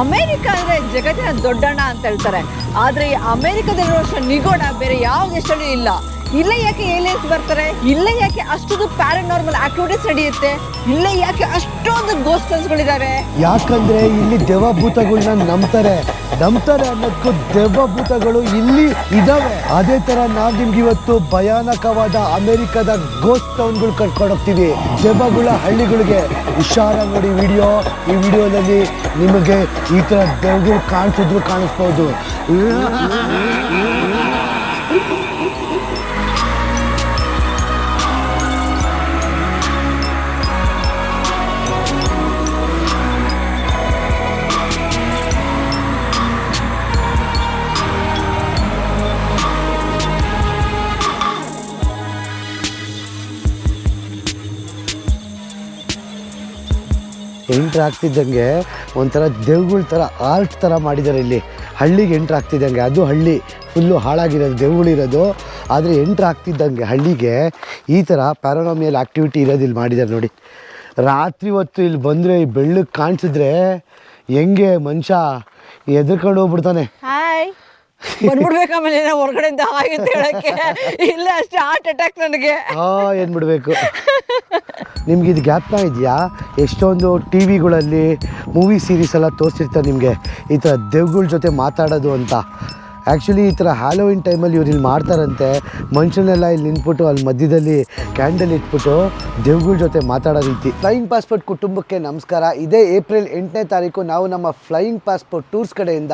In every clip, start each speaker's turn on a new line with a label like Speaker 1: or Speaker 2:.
Speaker 1: America ಅಂದರೆ ಜಗತ್ತಿನ ದೊಡ್ಡಣ್ಣ ಅಂತ ಹೇಳ್ತಾರೆ. ಆದರೆ ಈ ಅಮೆರಿಕದಲ್ಲಿರುವಷ್ಟು ನಿಗೋಣ ಬೇರೆ ಯಾವ ದೇಶದಲ್ಲೂ ಇಲ್ಲ. ಇಲ್ಲೇ ಯಾಕೆ ಏಲಿಯನ್ಸ್ ಬರ್ತಾರೆ? ಇಲ್ಲ ಯಾಕೆ ಅಷ್ಟೊಂದು ಪ್ಯಾರಾನಾರ್ಮಲ್ ಆಕ್ಟಿವಿಟೀಸ್ ನಡೆಯುತ್ತೆ? ಇಲ್ಲ ಯಾಕೆ ಅಷ್ಟೊಂದು ಇದಾವೆ
Speaker 2: ಯಾಕಂದ್ರೆ ಇಲ್ಲಿ ದೇವಭೂತಗಳನ್ನ ನಂಬ್ತಾರೆ. ನಂಬ್ತಾರೆ ಅನ್ನೋದಕ್ಕೂ ದೇವಭೂತಗಳು ಇಲ್ಲಿ ಇದಾವೆ. ಅದೇ ತರ ನಾವ್ ನಿಮ್ಗೆ ಇವತ್ತು ಭಯಾನಕವಾದ ಅಮೆರಿಕದ ಗೋಸ್ಟ್ ಟೌನ್ಗಳು ಕರ್ಕೊಂಡು ಹೋಗ್ತೀವಿ. ದೆವ್ವಗಳ ಹಳ್ಳಿಗಳಿಗೆ. ಹುಷಾರ ನೋಡಿ ವಿಡಿಯೋ. ಈ ವಿಡಿಯೋದಲ್ಲಿ ನಿಮಗೆ ಈ ತರ ದೆವ್ಗಳು ಕಾಣಿಸಿದ್ರು ಕಾಣಿಸ್ಬೋದು. ಎಂಟ್ರ್ ಆಗ್ತಿದ್ದಂಗೆ ಒಂಥರ ದೇವ್ಗಳ ಥರ, ಆರ್ಟ್ ಥರ ಮಾಡಿದ್ದಾರೆ ಇಲ್ಲಿ. ಹಳ್ಳಿಗೆ ಎಂಟ್ರ್ ಆಗ್ತಿದ್ದಂಗೆ, ಅದು ಹಳ್ಳಿ. ಫುಲ್ಲು ಹಾಳಾಗಿರೋದು ದೇವ್ಗಳಿರೋದು ಆದರೆ ಎಂಟ್ರ್ ಆಗ್ತಿದ್ದಂಗೆ ಹಳ್ಳಿಗೆ ಈ ಥರ ಪ್ಯಾರಾನಾಮಿಯಲ್ ಆ್ಯಕ್ಟಿವಿಟಿ ಇರೋದು ಇಲ್ಲಿ ಮಾಡಿದ್ದಾರೆ ನೋಡಿ. ರಾತ್ರಿ ಹೊತ್ತು ಇಲ್ಲಿ ಬಂದರೆ ಈ ಬೆಳ್ಳಗೆ ಕಾಣಿಸಿದ್ರೆ ಹೆಂಗೆ ಮನುಷ್ಯ ಎದುರ್ಕೊಂಡು ಹೋಗ್ಬಿಡ್ತಾನೆ.
Speaker 1: ಬಂದ್ಬಿಡ್ಬೇಕು ಆಮೇಲೆ ಏನೋ ಹೊರಗಡೆಯಿಂದ ಹಾಗೆ ಅಂತ ಹೇಳಕ್ಕೆ. ಇಲ್ಲ, ಅಷ್ಟೇ ಹಾರ್ಟ್ ಅಟ್ಯಾಕ್ ನನಗೆ.
Speaker 2: ಆ, ಏನ್ಬಿಡ್ಬೇಕು? ನಿಮ್ಗೆ ಇದು ಜ್ಞಾಪನ ಇದೆಯಾ? ಎಷ್ಟೊಂದು ಟಿ ವಿಗಳಲ್ಲಿ ಮೂವಿ ಸೀರೀಸ್ ಎಲ್ಲ ತೋರಿಸಿರ್ತಾರೆ ನಿಮಗೆ. ಈ ಥರ ದೇವ್ಗಳ ಜೊತೆ ಮಾತಾಡೋದು ಅಂತ. ಆ್ಯಕ್ಚುಲಿ ಈ ಥರ ಹ್ಯಾಲೋವಿನ್ ಟೈಮಲ್ಲಿ ಇವ್ರು ಇಲ್ಲಿ ಮಾಡ್ತಾರಂತೆ. ಮನುಷ್ಯನೆಲ್ಲ ಇಲ್ಲಿ ನಿಂತ್ಬಿಟ್ಟು ಅಲ್ಲಿ ಮಧ್ಯದಲ್ಲಿ ಕ್ಯಾಂಡಲ್ ಇಟ್ಬಿಟ್ಟು ದೇವ್ಗಳ ಜೊತೆ ಮಾತಾಡೋ ರೀತಿ. ಫ್ಲೈಯಿಂಗ್ ಪಾಸ್ಪೋರ್ಟ್ ಕುಟುಂಬಕ್ಕೆ ನಮಸ್ಕಾರ. ಇದೇ ಏಪ್ರಿಲ್ ಎಂಟನೇ ತಾರೀಕು ನಾವು ನಮ್ಮ ಫ್ಲೈಯಿಂಗ್ ಪಾಸ್ಪೋರ್ಟ್ ಟೂರ್ಸ್ ಕಡೆಯಿಂದ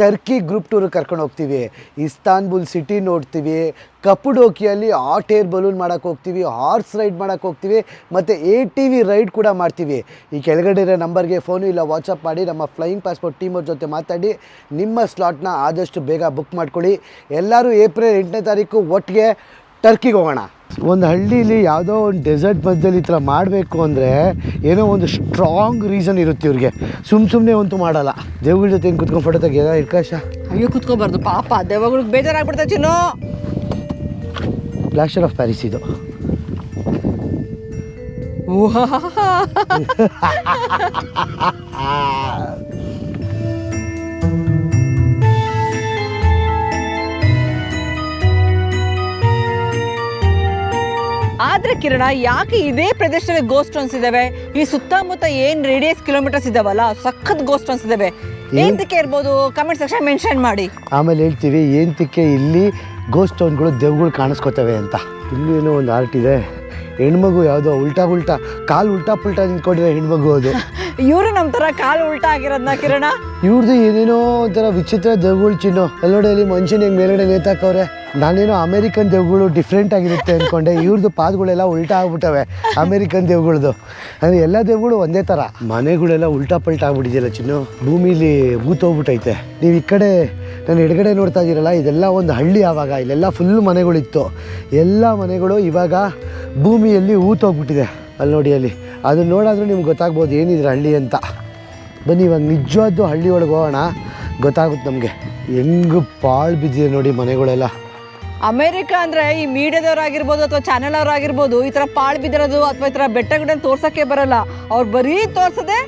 Speaker 2: ಟರ್ಕಿ ಗ್ರೂಪ್ ಟೂರ್ ಕರ್ಕೊಂಡು ಹೋಗ್ತೀವಿ. ಇಸ್ತಾನ್ಬುಲ್ ಸಿಟಿ ನೋಡ್ತೀವಿ. ಕಪುಡೋಕಿಯಲ್ಲಿ ಹಾಟ್ ಏರ್ ಬಲೂನ್ ಮಾಡೋಕ್ಕೆ ಹೋಗ್ತೀವಿ. ಹಾರ್ಸ್ ರೈಡ್ ಮಾಡೋಕ್ಕೆ ಹೋಗ್ತೀವಿ. ಮತ್ತು ಎ ಟಿ ವಿ ರೈಡ್ ಕೂಡ ಮಾಡ್ತೀವಿ. ಈ ಕೆಳಗಡೆ ಇರೋ ನಂಬರ್ಗೆ ಫೋನು ಇಲ್ಲ, ವಾಟ್ಸಪ್ ಮಾಡಿ, ನಮ್ಮ ಫ್ಲೈಯಿಂಗ್ ಪಾಸ್ಪೋರ್ಟ್ ಟೀಮ್ ಅವ್ರ ಜೊತೆ ಮಾತಾಡಿ, ನಿಮ್ಮ ಸ್ಲಾಟ್ನ ಆದಷ್ಟು ಬೇಗ ಬುಕ್ ಮಾಡ್ಕೊಳ್ಳಿ. ಎಲ್ಲರೂ ಏಪ್ರಿಲ್ ಎಂಟನೇ ತಾರೀಕು ಒಟ್ಟಿಗೆ ಟರ್ಕಿಗೆ ಹೋಗೋಣ. ಒಂದು ಹಳ್ಳಿಲಿ ಯಾವುದೋ ಒಂದು ಡೆಸರ್ಟ್ ಮಧ್ಯದಲ್ಲಿ ಈ ಥರ ಮಾಡಬೇಕು ಅಂದರೆ ಏನೋ ಒಂದು ಸ್ಟ್ರಾಂಗ್ ರೀಸನ್ ಇರುತ್ತೆ ಇವ್ರಿಗೆ. ಸುಮ್ಮ ಸುಮ್ಮನೆ ಅಂತೂ ಮಾಡಲ್ಲ. ದೇವ್ಗಳ ಜೊತೆ ಹಿಂಗೆ ಕುತ್ಕೊಂಡು ಫೋಟೋ ತೆಗಿಯೋದ ಇರ್ಕಾಶ?
Speaker 1: ಅಯ್ಯೋ ಕುತ್ಕೋಬಾರ್ದು. ಪಾಪ ದೇವಗಳಿಗೆ ಬೇಜಾರಾಗ್ಬಿಡ್ತಾ ಚಿನ್ನು.
Speaker 2: ಪ್ಲಾಸ್ಟರ್ ಆಫ್ ಪ್ಯಾರಿಸ್ ಇದು.
Speaker 1: ಆದ್ರೆ ಕಿರಣ ಯಾಕೆ ಇದೇ ಪ್ರದೇಶದಲ್ಲಿ ಗೋಸ್ಟ್ ಅನ್ಸ್ ಇದಾವೆ? ಈ ಸುತ್ತಮುತ್ತ ಏನ್ ರೇಡಿಯಸ್ ಕಿಲೋಮೀಟರ್ಸ್ ಇದಾವಲ್ಲ ಸಖತ್ ಗೋಸ್ಟ್ ಅನ್ಸ್ ಇದಾವೆ. ಏಂತಕ್ಕೆ ಇರ್ಬೋದು? ಕಮೆಂಟ್ ಸೆಕ್ಷನ್ ಮೆನ್ಷನ್ ಮಾಡಿ.
Speaker 2: ಆಮೇಲೆ ಹೇಳ್ತೀವಿ ಏಂತಕ್ಕೆ ಇಲ್ಲಿ ಗೋಸ್ಟ್ ಟೌನ್ಗಳು ದೆವ್ಗಳು ಕಾಣಿಸ್ಕೋತವೆ ಅಂತ. ಇಲ್ಲಿ ಏನೋ ಒಂದು ಆರ್ಟ್ ಇದೆ. ಹೆಣ್ಮಗು ಯಾವುದೋ ಉಲ್ಟಾ ಉಲ್ಟಾ ಕಾಲು ಉಲ್ಟಾ ಪುಲ್ಟಾ ನಿಂತ್ಕೊಂಡಿರೋ ಹೆಣ್ಮಗು ಅದು.
Speaker 1: ಇವರು ನಮ್ಮ ತರ ಕಾಲು ಉಲ್ಟಾ ಆಗಿರೋದನ್ನ ಕಿರಣ?
Speaker 2: ಇವ್ರದ್ದು ಏನೇನೋ ಒಂಥರ ವಿಚಿತ್ರ ದೆವ್ಗಳು ಚಿನ್ನೋ. ಅಲ್ಲಿ ಮನುಷ್ಯನ ಹೆಂಗೆ ಮೇಲ್ಗಡೆ ನೇತಾಕವ್ರೆ. ನಾನೇನೋ ಅಮೇರಿಕನ್ ದೇವ್ಗಳು ಡಿಫ್ರೆಂಟ್ ಆಗಿರುತ್ತೆ ಅಂದ್ಕೊಂಡೆ ಇವ್ರದ್ದು ಪಾದಗಳೆಲ್ಲ ಉಲ್ಟಾ ಆಗ್ಬಿಟ್ಟವೆ, ಅಮೇರಿಕನ್ ದೇವ್ಗಳದ್ದು ಅಂದರೆ ಎಲ್ಲ ದೇವ್ಗಳು ಒಂದೇ ಥರ ಮನೆಗಳೆಲ್ಲ ಉಲ್ಟಾ ಪಲ್ಟಾ ಆಗ್ಬಿಟ್ಟಿದೆಯಲ್ಲ ಚಿನ್ನು? ಭೂಮಿಲಿ ಭೂತೋಗ್ಬಿಟ್ಟೈತೆ ನೀವು ಈ ಕಡೆ ನಾನು ಎಡಗಡೆ ನೋಡ್ತಾ ಇದ್ದೀರಲ್ಲ, ಇದೆಲ್ಲ ಒಂದು ಹಳ್ಳಿ ಆವಾಗ. ಇಲ್ಲೆಲ್ಲ ಫುಲ್ ಮನೆಗಳಿತ್ತು. ಎಲ್ಲ ಮನೆಗಳು ಇವಾಗ ಭೂಮಿಯಲ್ಲಿ ಊತೋಗ್ಬಿಟ್ಟಿದೆ ಅಲ್ಲಿ ನೋಡಿ ಅಲ್ಲಿ. ಅದನ್ನ ನೋಡಾದ್ರೂ ನಿಮ್ಗೆ ಗೊತ್ತಾಗ್ಬೋದು ಏನಿದ್ರೆ ಹಳ್ಳಿ ಅಂತ. ಬನ್ನಿ, ಇವಾಗ ನಿಜವಾದ್ದು ಹಳ್ಳಿ ಒಳಗೆ ಹೋಗೋಣ. ಗೊತ್ತಾಗುತ್ತೆ ನಮಗೆ. ಹೆಂಗೆ ಪಾಳು ಬಿದ್ದಿದೆ ನೋಡಿ ಮನೆಗಳೆಲ್ಲ.
Speaker 1: ಅಮೆರಿಕ ಅಂದ್ರೆ ಈ ಮೀಡಿಯಾದವ್ರಾಗಿರ್ಬೋದು ಅಥವಾ ಚಾನೆಲ್ ಅವ್ರಾಗಿರ್ಬೋದು ಈ ಥರ ಪಾಳು ಬಿದ್ದಿರೋದು ಅಥವಾ ಈ ತರ ಬೆಟ್ಟಗಳನ್ನ ತೋರ್ಸೋಕ್ಕೆ ಬರಲ್ಲ. ಅವ್ರು ಬರೀ ತೋರ್ಸದೆ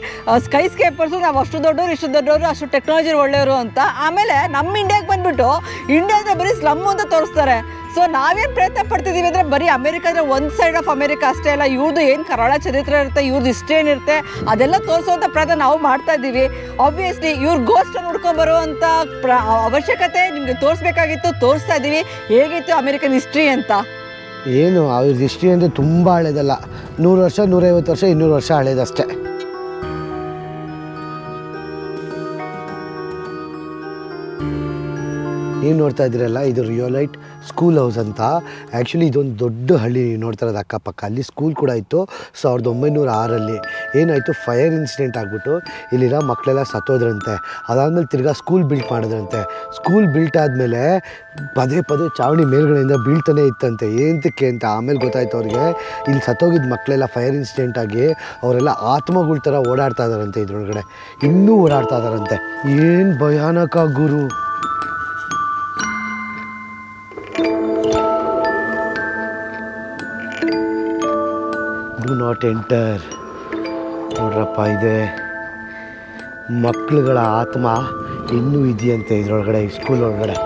Speaker 1: ಸ್ಕೈ ಸ್ಕೇಪರ್ಸು ನಾವು ಅಷ್ಟು ದೊಡ್ಡವರು, ಇಷ್ಟು ದೊಡ್ಡವರು, ಅಷ್ಟು ಟೆಕ್ನಾಲಜಿ ಒಳ್ಳೆಯವರು ಅಂತ. ಆಮೇಲೆ ನಮ್ಮ ಇಂಡಿಯಾಗೆ ಬಂದ್ಬಿಟ್ಟು ಇಂಡಿಯಾದ ಬರೀ ಸ್ಲಮ್ ಅಂತ ತೋರಿಸ್ತಾರೆ. ಸೊ ನಾವೇನು ಪ್ರಯತ್ನ ಪಡ್ತಿದ್ದೀವಿ ಅಂದರೆ ಬರೀ ಅಮೆರಿಕ ಅಂದರೆ ಒಂದು ಸೈಡ್ ಆಫ್ ಅಮೆರಿಕಾ ಅಷ್ಟೇ ಅಲ್ಲ ಇವ್ರದ್ದು ಏನು ಕರಾಳ ಚರಿತ್ರೆ ಇರುತ್ತೆ ಇವ್ರದ್ದು ಇಷ್ಟೇನಿರುತ್ತೆ ಅದೆಲ್ಲ ತೋರಿಸುವಂಥ ಪ್ರಯತ್ನ ನಾವು ಮಾಡ್ತಾ ಇದ್ದೀವಿ. ಆಬ್ವಿಯಸ್ಲಿ ಇವ್ರ ಗೋಸ್ಟ್ ಹುಡ್ಕೊಂಬರುವಂಥ ಪ್ರ ಅವಶ್ಯಕತೆ ನಿಮಗೆ ತೋರಿಸ್ಬೇಕಾಗಿತ್ತು, ತೋರಿಸ್ತಾ ಇದ್ದೀವಿ. ಹೇಗಿತ್ತು ಅಮೆರಿಕನ್ ಹಿಸ್ಟ್ರಿ ಅಂತ?
Speaker 2: ಏನು ಅವ್ರದ್ದು ಹಿಸ್ಟ್ರಿ ಅಂದರೆ ತುಂಬ ಹಳೇದಲ್ಲ. ನೂರು ವರ್ಷ, ನೂರೈವತ್ತು ವರ್ಷ, ಇನ್ನೂರು ವರ್ಷ ಹಳೇದಷ್ಟೇ. ನೀವು ನೋಡ್ತಾ ಇದ್ದೀರಲ್ಲ, ಇದು ರಿಯೋಲೈಟ್ ಸ್ಕೂಲ್ ಹೌಸ್ ಅಂತ. ಆ್ಯಕ್ಚುಲಿ ಇದೊಂದು ದೊಡ್ಡ ಹಳ್ಳಿ ನೀವು ನೋಡ್ತಾ ಇರೋದು ಅಕ್ಕಪಕ್ಕ. ಅಲ್ಲಿ ಸ್ಕೂಲ್ ಕೂಡ ಇತ್ತು ಸಾವಿರದ ಒಂಬೈನೂರ ಆರಲ್ಲಿ. ಏನಾಯಿತು ಫೈರ್ ಇನ್ಸಿಡೆಂಟ್ ಆಗಿಬಿಟ್ಟು ಇಲ್ಲಿರೋ ಮಕ್ಕಳೆಲ್ಲ ಸತ್ತೋದ್ರಂತೆ. ಅದಾದಮೇಲೆ ತಿರ್ಗಾ ಸ್ಕೂಲ್ ಬಿಲ್ಟ್ ಮಾಡಿದ್ರಂತೆ. ಸ್ಕೂಲ್ ಬಿಲ್ಟ್ ಆದಮೇಲೆ ಪದೇ ಪದೇ ಚಾವಣಿ ಮೇಲ್ಗಡೆಯಿಂದ ಬೀಳ್ತಾನೆ ಇತ್ತಂತೆ. ಏನಕ್ಕೆ ಅಂತ ಆಮೇಲೆ ಗೊತ್ತಾಯ್ತು ಅವ್ರಿಗೆ. ಇಲ್ಲಿ ಸತ್ತೋಗಿದ್ದ ಮಕ್ಕಳೆಲ್ಲ ಫೈರ್ ಇನ್ಸಿಡೆಂಟ್ ಆಗಿ ಅವರೆಲ್ಲ ಆತ್ಮಗಳ ಥರ ಓಡಾಡ್ತಾ ಇದ್ದಾರಂತೆ ಇದ್ರೊಳಗಡೆ. ಇನ್ನೂ ಓಡಾಡ್ತಾ ಇದ್ದಾರಂತೆ ಏನು ಭಯಾನಕ ಗುರು. ನಾಟ್ ಎಂಟರ್ ನೋಡ್ರಪ್ಪ, ಇದೆ. ಮಕ್ಕಳುಗಳ ಆತ್ಮ ಇನ್ನೂ ಇದೆಯಂತೆ ಇದರೊಳಗಡೆ ಸ್ಕೂಲ್ ಒಳಗಡೆ.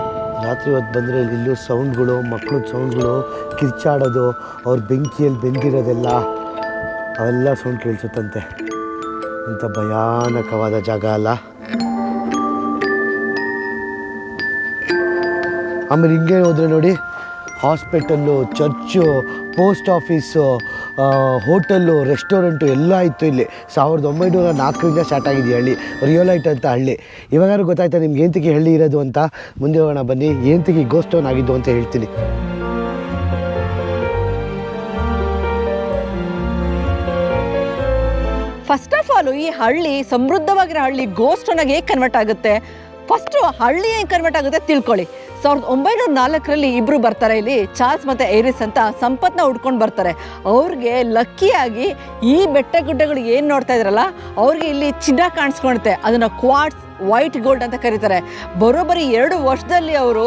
Speaker 2: ರಾತ್ರಿ ಹೊತ್ತು ಬಂದರೆ ಇಲ್ಲೂ ಸೌಂಡ್ಗಳು ಮಕ್ಕಳ ಸೌಂಡ್ಗಳು ಕಿರ್ಚಾಡೋದು, ಅವ್ರ ಬೆಂಕಿಯಲ್ಲಿ ಬೆಂದಿರೋದೆಲ್ಲ, ಅವೆಲ್ಲ ಸೌಂಡ್ ಕೇಳಿಸುತ್ತಂತೆ. ಇಂಥ ಭಯಾನಕವಾದ ಜಾಗ ಅಲ್ಲ. ಆಮೇಲೆ ಹಿಂಗೆ ಹೋದರೆ ನೋಡಿ hospital church post office hotel, restaurant ಎಲ್ಲ ಇತ್ತು ಇಲ್ಲಿ. ಸಾವಿರದ ಒಂಬೈನೂರ ನಾಲ್ಕರಿಂದ ಸ್ಟಾರ್ಟ್ ಆಗಿದೆ ಹಳ್ಳಿ? ರಿಯೋಲೈಟ್ ಅಂತ ಹಳ್ಳಿ. ಇವಾಗಾದ್ರೂ ಗೊತ್ತಾಯ್ತಾ ನಿಮ್ಗೆ ಏಂತಕ್ಕೆ ಹಳ್ಳಿ ಇರೋದು ಅಂತ? ಮುಂದೆ ಹೋಗೋಣ, ಬನ್ನಿ. ಏಂತಕ್ಕೆ ಟೌನ್ ಆಗಿದ್ದು ಅಂತ ಹೇಳ್ತೀನಿ.
Speaker 1: ಫಸ್ಟ್ ಆಫ್ ಆಲ್ ಈ ಹಳ್ಳಿ ಸಮೃದ್ಧವಾಗಿರೋ ಹಳ್ಳಿ ಗೋಸ್ಟ್ ಹೇಗೆ ಕನ್ವರ್ಟ್ ಆಗುತ್ತೆ. ಫಸ್ಟು ಹಳ್ಳಿ ಹೆಂಗೆ ಕನ್ವರ್ಟ್ ಆಗುತ್ತೆ, ತಿಳ್ಕೊಳ್ಳಿ. ಸಾವಿರದ ಒಂಬೈನೂರ ನಾಲ್ಕರಲ್ಲಿ ಇಬ್ಬರು ಬರ್ತಾರೆ. ಇಲ್ಲಿ ಚಾರ್ಲ್ಸ್ ಮತ್ತು ಏರಿಸ್ ಅಂತ ಸಂಪತ್ನ ಹುಡ್ಕೊಂಡು ಬರ್ತಾರೆ. ಅವ್ರಿಗೆ ಲಕ್ಕಿಯಾಗಿ ಈ ಬೆಟ್ಟ ಗುಡ್ಡಗಳು ಏನು ನೋಡ್ತಾ ಇದ್ರಲ್ಲ, ಅವ್ರಿಗೆ ಇಲ್ಲಿ ಚಿನ್ನ ಕಾಣಿಸ್ಕೊಳುತ್ತೆ ಅದನ್ನು ಕ್ವಾಟ್ಸ್ ವೈಟ್ ಗೋಲ್ಡ್ ಅಂತ ಕರೀತಾರೆ. ಬರೋಬ್ಬರಿ ಎರಡು ವರ್ಷದಲ್ಲಿ ಅವರು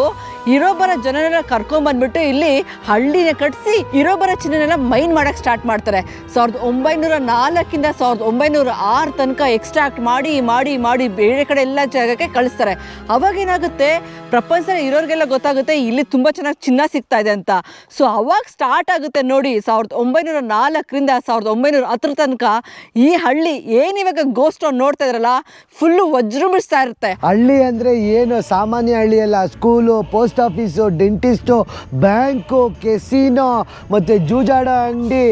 Speaker 1: ಇರೋಬರ ಜನರನ್ನ ಕರ್ಕೊಂಬಂದ್ಬಿಟ್ಟು ಇಲ್ಲಿ ಹಳ್ಳಿನ ಕಟ್ಟಿಸಿ ಇರೋಬರ ಚಿನ್ನನೆಲ್ಲ ಮೈನ್ ಮಾಡೋಕ್ಕೆ ಸ್ಟಾರ್ಟ್ ಮಾಡ್ತಾರೆ. ಸಾವಿರದ ಒಂಬೈನೂರ ನಾಲ್ಕಿಂದ ಸಾವಿರದ ಒಂಬೈನೂರ ಆರು ತನಕ ಎಕ್ಸ್ಟ್ರಾಕ್ಟ್ ಮಾಡಿ ಮಾಡಿ ಮಾಡಿ ಬೇರೆ ಕಡೆ ಎಲ್ಲ ಜಾಗಕ್ಕೆ ಕಳಿಸ್ತಾರೆ. ಅವಾಗ ಏನಾಗುತ್ತೆ ಪ್ರಪಂಚದಲ್ಲಿ ಇರೋರಿಗೆಲ್ಲ ಗೊತ್ತಾಗುತ್ತೆ ಇಲ್ಲಿ ತುಂಬ ಚೆನ್ನಾಗಿ ಚಿನ್ನ ಸಿಗ್ತಾ ಇದೆ ಅಂತ. ಸೊ ಅವಾಗ ಸ್ಟಾರ್ಟ್ ಆಗುತ್ತೆ ನೋಡಿ, ಸಾವಿರದ ಒಂಬೈನೂರ ನಾಲ್ಕರಿಂದ ಸಾವಿರದ ಒಂಬೈನೂರ ಹತ್ತರ ತನಕ ಈ ಹಳ್ಳಿ ಏನಿವಾಗ ಗೋಸ್ಟ್ ನೋಡ್ತಾ ಇದ್ರಲ್ಲ ಫುಲ್ಲು ವಜ್ರಮಿಸ್ತಾ ಇರುತ್ತೆ.
Speaker 2: ಹಳ್ಳಿ ಅಂದರೆ ಏನು? ಸಾಮಾನ್ಯ ಹಳ್ಳಿ ಅಲ್ಲ. School post office dentist bank casino ಮತ್ತು ಜೂಜಾಡ ಅಂಗಡಿ,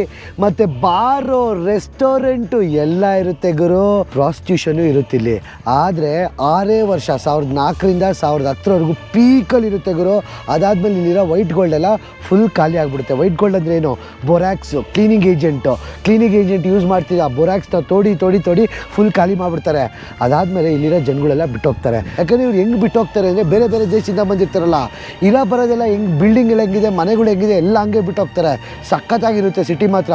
Speaker 2: ಮತ್ತು ಬಾರು ರೆಸ್ಟೋರೆಂಟು ಎಲ್ಲ ಇರುತ್ತೆ ಗುರು. ಪ್ರಾಸ್ಟಿಟ್ಯೂಷನು ಇರುತ್ತೆ ಇಲ್ಲಿ. ಆದರೆ ಆರೇ ವರ್ಷ, ಸಾವಿರದ ನಾಲ್ಕರಿಂದ ಸಾವಿರದ ಹತ್ತರವರೆಗೂ ಇರುತ್ತೆ ಗುರು. ಅದಾದಮೇಲೆ ಇಲ್ಲಿರೋ ವೈಟ್ ಗೋಲ್ಡ್ ಎಲ್ಲ ಫುಲ್ ಖಾಲಿ ಆಗಿಬಿಡುತ್ತೆ. ವೈಟ್ ಗೋಲ್ಡ್ ಅಂದರೆ ಏನು? Borax cleaning agent cleaning agent use ಮಾಡ್ತೀರಾ? ಆ ಬೊರಾಕ್ಸ್ನ ತೋಡಿ ತೋಡಿ ತೋಡಿ ಫುಲ್ ಖಾಲಿ ಮಾಡಿಬಿಡ್ತಾರೆ. ಅದಾದಮೇಲೆ ಇಲ್ಲಿರೋ ಜನಗಳೆಲ್ಲ ಬಿಟ್ಟೋಗ್ತಾರೆ. ಯಾಕಂದರೆ ಇವ್ರು ಹೆಂಗೆ ಬಿಟ್ಟೋಗ್ತಾರೆ ಅಂದರೆ ಬೇರೆ ಬೇರೆ ದೇಶದಿಂದ ಬಂದಿರ್ತಾರಲ್ಲ, ಇರೋ ಬರೋದೆಲ್ಲ ಹೆಂಗೆ ಬಿಲ್ಡಿಂಗ್ ಹೆಂಗಿದೆ, ಮನೆಗಳು ಹೆಂಗಿದೆ, ಎಲ್ಲ ಹಂಗೆ ಬಿಟ್ಟೋಗ್ತಾರೆ. ಸಖತ್ತಾಗಿರುತ್ತೆ ಸಿಟಿ ಮಾತ್ರ.